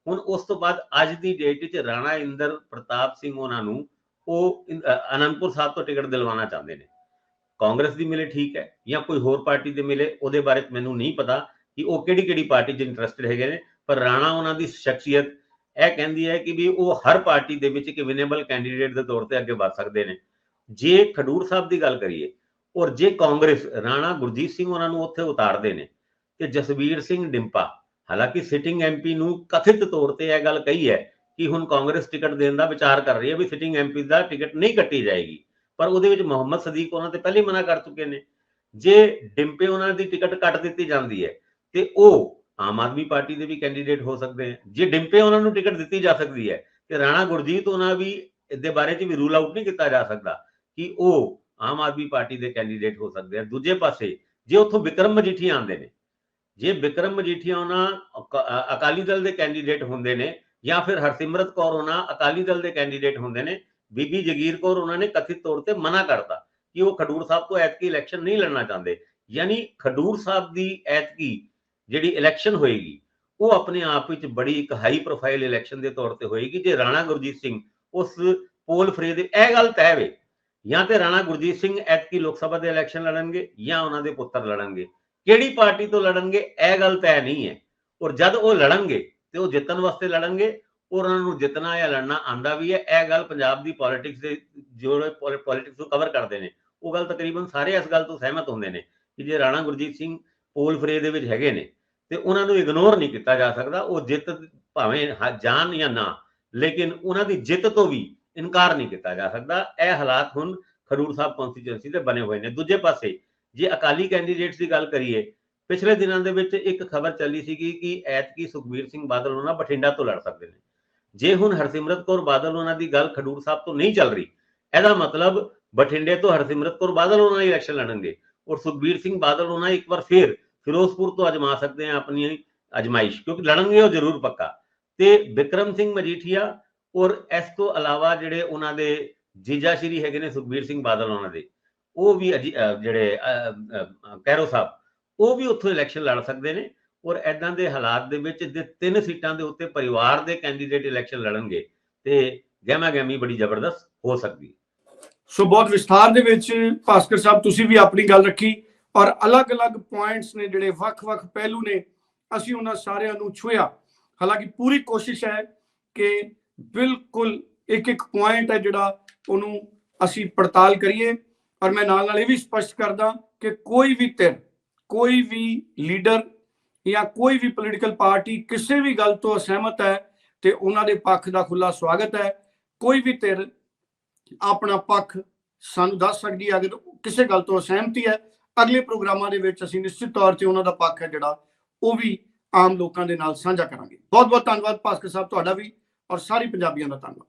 ਹੁਣ ਉਸ ਤੋਂ ਬਾਅਦ ਅੱਜ ਦੀ ਡੇਟ ਵਿੱਚ ਰਾਣਾ ਇੰਦਰ ਪ੍ਰਤਾਪ ਸਿੰਘ ਉਹਨਾਂ ਨੂੰ ਉਹ ਅਨੰਦਪੁਰ ਸਾਹਿਬ ਤੋਂ ਟਿਕਟ ਦਿਲਵਾਉਣਾ ਚਾਹੁੰਦੇ ਨੇ। ਕਾਂਗਰਸ ਦੀ ਮਿਲੇ ਠੀਕ ਹੈ ਜਾਂ ਕੋਈ ਹੋਰ ਪਾਰਟੀ ਦੇ ਮਿਲੇ, ਉਹਦੇ ਬਾਰੇ ਮੈਨੂੰ ਨਹੀਂ ਪਤਾ ਕਿ ਉਹ ਕਿਹੜੀ ਕਿਹੜੀ ਪਾਰਟੀ 'ਚ ਇੰਟਰਸਟਡ ਹੈਗੇ ਨੇ, ਪਰ ਰਾਣਾ ਉਹਨਾਂ ਦੀ ਸ਼ਖਸੀਅਤ ਇਹ ਕਹਿੰਦੀ ਹੈ ਕਿ ਵੀ ਉਹ ਹਰ ਪਾਰਟੀ ਦੇ ਵਿੱਚ ਇੱਕ ਵਿਨੇਬਲ ਕੈਂਡੀਡੇਟ ਦੇ ਤੌਰ ਤੇ ਅੱਗੇ ਵਧ ਸਕਦੇ ਨੇ। ਜੇ ਖਡੂਰ ਸਾਹਿਬ ਦੀ ਗੱਲ ਕਰੀਏ ਔਰ ਜੇ ਕਾਂਗਰਸ, ਰਾਣਾ ਗੁਰਜੀਤ ਸਿੰਘ ਉਹਨਾਂ ਨੂੰ ਉੱਥੇ ਉਤਾਰਦੇ ਨੇ ਤੇ ਜਸਵੀਰ ਸਿੰਘ ਡਿੰਪਾ, ਹਾਲਾਂਕਿ ਸਿਟਿੰਗ ਐਮਪੀ ਨੂੰ ਕਥਿਤ ਤੌਰ ਤੇ ਇਹ ਗੱਲ ਕਹੀ ਹੈ ਕਿ ਹੁਣ ਕਾਂਗਰਸ ਟਿਕਟ ਦੇਣ ਦਾ ਵਿਚਾਰ ਕਰ ਰਹੀ ਹੈ ਵੀ ਸਿਟਿੰਗ ਐਮਪੀ ਦਾ ਟਿਕਟ ਨਹੀਂ ਕੱਟੀ ਜਾਏਗੀ, ਪਰ ਉਹਦੇ ਵਿੱਚ ਮੁਹੰਮਦ ਸਦੀਕ ਉਹਨਾਂ ਤੇ ਪਹਿਲੇ ਮਨਾ ਕਰ ਚੁੱਕੇ ਨੇ। ਜੇ ਡਿੰਪੇ ਉਹਨਾਂ ਦੀ ਟਿਕਟ ਕੱਟ ਦਿੱਤੀ ਜਾਂਦੀ ਹੈ ਤੇ ਉਹ ਆਮ ਆਦਮੀ ਪਾਰਟੀ ਦੇ ਵੀ ਕੈਂਡੀਡੇਟ ਹੋ ਸਕਦੇ ਹੈ। ਜੇ ਡਿੰਪੇ ਉਹਨਾਂ ਨੂੰ ਟਿਕਟ ਦਿੱਤੀ ਜਾ ਸਕਦੀ ਹੈ ਤੇ ਰਾਣਾ ਗੁਰਜੀਤ ਉਹਨਾਂ ਵੀ ਇਹਦੇ ਬਾਰੇ 'ਚ ਵੀ ਰੂਲ ਆਊਟ ਨਹੀਂ ਕੀਤਾ ਜਾ ਸਕਦਾ ਕਿ ਉਹ ਆਮ ਆਦਮੀ ਪਾਰਟੀ ਦੇ ਕੈਂਡੀਡੇਟ ਹੋ ਸਕਦੇ ਆ ਦੂਜੇ ਪਾਸੇ, ਜੇ ਉੱਥੋਂ ਵਿਕਰਮ ਮਜੀਠੀਆ ਆਉਂਦੇ ਨੇ, ਜੇ ਵਿਕਰਮ ਮਜੀਠੀਆ ਉਹਨਾਂ ਅਕਾ- ਅਕਾਲੀ ਦਲ ਦੇ ਕੈਂਡੀਡੇਟ ਹੁੰਦੇ ਨੇ ਜਾਂ ਫਿਰ ਹਰਸਿਮਰਤ ਕੌਰ ਉਹਨਾਂ ਅਕਾਲੀ ਦਲ ਦੇ ਕੈਂਡੀਡੇਟ ਹੁੰਦੇ ਨੇ, ਬੀਬੀ ਜਗੀਰ ਕੌਰ ਉਹਨਾਂ ਨੇ ਕਥਿਤ ਤੌਰ ਤੇ ਮਨਾ ਕਰਤਾ ਕਿ ਉਹ ਖਡੂਰ ਸਾਹਿਬ ਤੋਂ ਐਤਕੀ ਇਲੈਕਸ਼ਨ ਨਹੀਂ ਲੜਨਾ ਚਾਹੁੰਦੇ। ਯਾਨੀ ਖਡੂਰ ਸਾਹਿਬ ਦੀ ਐਤਕੀ ਜਿਹੜੀ ਇਲੈਕਸ਼ਨ ਹੋਏਗੀ, ਉਹ ਆਪਣੇ ਆਪ ਵਿੱਚ ਬੜੀ ਇੱਕ ਹਾਈ ਪ੍ਰੋਫਾਈਲ ਇਲੈਕਸ਼ਨ ਦੇ ਤੌਰ ਤੇ ਹੋਏਗੀ। ਜੇ ਰਾਣਾ ਗੁਰਜੀਤ ਸਿੰਘ ਉਸ ਪੋਲ ਫਰੇ ਦੇ, ਇਹ ਗੱਲ ਤੈਅ ਵੇ, ਜਾਂ ਤੇ ਰਾਣਾ ਗੁਰਜੀਤ ਸਿੰਘ ਐਤਕੀ ਲੋਕ ਸਭਾ ਦੇ ਇਲੈਕਸ਼ਨ ਲੜਨਗੇ, ਜਾਂ ਉਹਨਾਂ ਦੇ ਪੁੱਤਰ ਲੜਨਗੇ। ਕਿਹੜੀ ਪਾਰਟੀ ਤੋਂ ਲੜਨਗੇ, ਇਹ ਗੱਲ ਤੈਅ ਨਹੀਂ ਹੈ। ਔਰ ਜਦ ਉਹ ਲੜਨਗੇ ਤੇ ਉਹ ਜਿੱਤਣ ਵਾਸਤੇ ਲੜਨਗੇ ਔਰ ਉਹਨਾਂ ਨੂੰ ਜਿੱਤਣਾ ਜਾਂ ਲੜਨਾ ਆਂਦਾ ਵੀ ਹੈ, ਇਹ ਗੱਲ ਪੰਜਾਬ ਦੀ ਪੋਲਿਟਿਕਸ ਦੇ ਜੋ ਪੋਲਿਟਿਕਸ ਨੂੰ ਕਵਰ ਕਰਦੇ ਨੇ। ਉਹ ਗੱਲ ਤਕਰੀਬਨ ਸਾਰੇ ਇਸ ਗੱਲ ਤੋਂ ਸਹਿਮਤ ਹੁੰਦੇ ਨੇ ਕਿ ਜੇ ਰਾਣਾ ਗੁਰਜੀਤ ਸਿੰਘ ਪੋਲ ਫਰੇ ਦੇ ਵਿੱਚ ਹੈਗੇ ਨੇ ਤੇ ਉਹਨਾਂ ਨੂੰ ਇਗਨੋਰ ਨਹੀਂ ਕੀਤਾ ਜਾ ਸਕਦਾ, ਉਹ ਜਿੱਤ ਭਾਵੇਂ ਜਾਣ ਜਾਂ ਨਾ, ਲੇਕਿਨ ਉਹਨਾਂ ਦੀ ਜਿੱਤ ਤੋਂ ਵੀ ਇਨਕਾਰ ਨਹੀਂ ਕੀਤਾ ਜਾ ਸਕਦਾ। ਇਹ ਹਾਲਾਤ ਹੁਣ ਖਡੂਰ ਸਾਹਿਬ ਕਨਸਟੀਚੁਐਂਸੀ ਦੇ ਬਣੇ ਹੋਏ ਨੇ। ਦੂਜੇ ਪਾਸੇ ਜੇ ਅਕਾਲੀ ਕੈਂਡੀਡੇਟਸ ਦੀ ਗੱਲ ਕਰੀਏ, ਪਿਛਲੇ ਦਿਨਾਂ ਦੇ ਵਿੱਚ ਇੱਕ ਖਬਰ ਚੱਲੀ ਸੀਗੀ ਕਿ ਐਤਕੀ ਸੁਖਬੀਰ ਸਿੰਘ ਬਾਦਲ ਉਹਨਾਂ ਬਠਿੰਡਾ ਤੋਂ ਲੜ ਸਕਦੇ ਨੇ। ਜੇ ਹੁਣ ਹਰਸਿਮਰਤ ਕੌਰ ਬਾਦਲ ਉਹਨਾਂ ਦੀ ਗੱਲ ਖਡੂਰ ਸਾਹਿਬ ਤੋਂ ਨਹੀਂ ਚੱਲ ਰਹੀ, ਇਹਦਾ ਮਤਲਬ ਬਠਿੰਡੇ ਤੋਂ ਹਰਸਿਮਰਤ ਕੌਰ ਬਾਦਲ ਉਹਨਾਂ ਦੀ ਇਲੈਕਸ਼ਨ ਲੜਨਗੇ ਔਰ ਸੁਖਬੀਰ ਸਿੰਘ ਬਾਦਲ ਉਹਨਾਂ ਇੱਕ ਵਾਰ ਫੇਰ ਫਿਰੋਜ਼ਪੁਰ ਤੋਂ ਅਜਮਾ ਸਕਦੇ ਆ ਆਪਣੀ ਅਜਮਾਇਸ਼ ਕਿਉਂਕਿ ਲੜਨਗੇ ਉਹ ਜ਼ਰੂਰ ਪੱਕਾ। ਤੇ ਵਿਕਰਮ ਸਿੰਘ ਮਜੀਠੀਆ ਔਰ ਇਸ ਤੋਂ ਇਲਾਵਾ ਜਿਹੜੇ ਉਹਨਾਂ ਦੇ ਜੀਜਾ ਸ਼੍ਰੀ ਹੈਗੇ ਨੇ ਸੁਖਬੀਰ ਸਿੰਘ ਬਾਦਲ ਉਹਨਾਂ ਦੇ ਉਹ ਵੀ ਜਿਹੜੇ ਅਹ, ਕੈਰੋ ਸਾਹਿਬ ਉਹ ਵੀ ਉੱਥੋਂ ਇਲੈਕਸ਼ਨ ਲੜ ਸਕਦੇ ਨੇ ਔਰ ਐਦਾਂ ਦੇ ਹਾਲਾਤ ਦੇ ਵਿੱਚ ਜੇ ਤਿੰਨ ਸੀਟਾਂ ਦੇ ਉੱਤੇ ਪਰਿਵਾਰ ਦੇ ਕੈਂਡੀਡੇਟ ਇਲੈਕਸ਼ਨ ਲੜਨਗੇ ਤੇ ਗਹਿਮਾ ਗਹਿਮੀ ਬੜੀ ਜ਼ਬਰਦਸਤ ਹੋ ਸਕਦੀ ਸੋ ਬਹੁਤ ਵਿਸਥਾਰ ਦੇ ਵਿੱਚ ਭਾਸਕਰ ਸਾਹਿਬ ਤੁਸੀਂ ਵੀ ਆਪਣੀ ਗੱਲ ਰੱਖੀ। ਔਰ ਅਲੱਗ-ਅਲੱਗ ਪੁਆਇੰਟਸ ਨੇ ਜਿਹੜੇ ਵੱਖ-ਵੱਖ ਪਹਿਲੂ ਨੇ, ਅਸੀਂ ਉਹਨਾਂ ਸਾਰਿਆਂ ਨੂੰ ਛੁਇਆ ਹਾਲਾਂਕਿ ਪੂਰੀ ਕੋਸ਼ਿਸ਼ ਹੈ ਕਿ ਬਿਲਕੁਲ ਇੱਕ ਇੱਕ ਪੁਆਇੰਟ ਹੈ ਜਿਹੜਾ ਉਹਨੂੰ ਅਸੀਂ ਪੜਤਾਲ ਕਰੀਏ। ਔਰ ਮੈਂ ਨਾਲ ਨਾਲ ਇਹ ਵੀ ਸਪਸ਼ਟ ਕਰਦਾ ਕਿ ਕੋਈ ਵੀ ਧਿਰ, ਕੋਈ ਵੀ ਲੀਡਰ ਜਾਂ ਕੋਈ ਵੀ ਪੋਲੀਟੀਕਲ ਪਾਰਟੀ ਕਿਸੇ ਵੀ ਗੱਲ ਤੋਂ ਅਸਹਿਮਤ ਹੈ ਤੇ ਉਹਨਾਂ ਦੇ ਪੱਖ ਦਾ ਖੁੱਲਾ ਸਵਾਗਤ ਹੈ। ਕੋਈ ਵੀ ਧਿਰ ਆਪਣਾ ਪੱਖ ਸਾਨੂੰ ਦੱਸ ਸਕਦੀ ਹੈ ਅਗਰ ਕਿਸੇ ਗੱਲ ਤੋਂ ਅਸਹਿਮਤੀ ਹੈ ਅਗਲੇ ਪ੍ਰੋਗਰਾਮਾਂ ਦੇ ਵਿੱਚ ਅਸੀਂ ਨਿਸ਼ਚਿਤ ਤੌਰ ਤੇ ਉਹਨਾਂ ਦਾ ਪੱਖ ਹੈ ਜਿਹੜਾ, ਉਹ ਵੀ ਆਮ ਲੋਕਾਂ ਦੇ ਨਾਲ ਸਾਂਝਾ ਕਰਾਂਗੇ। ਬਹੁਤ ਬਹੁਤ ਧੰਨਵਾਦ ਭਾਸਕਰ ਸਾਹਿਬ, ਤੁਹਾਡਾ ਵੀ ਔਰ ਸਾਰੀ ਪੰਜਾਬੀਆਂ ਦਾ ਧੰਨਵਾਦ।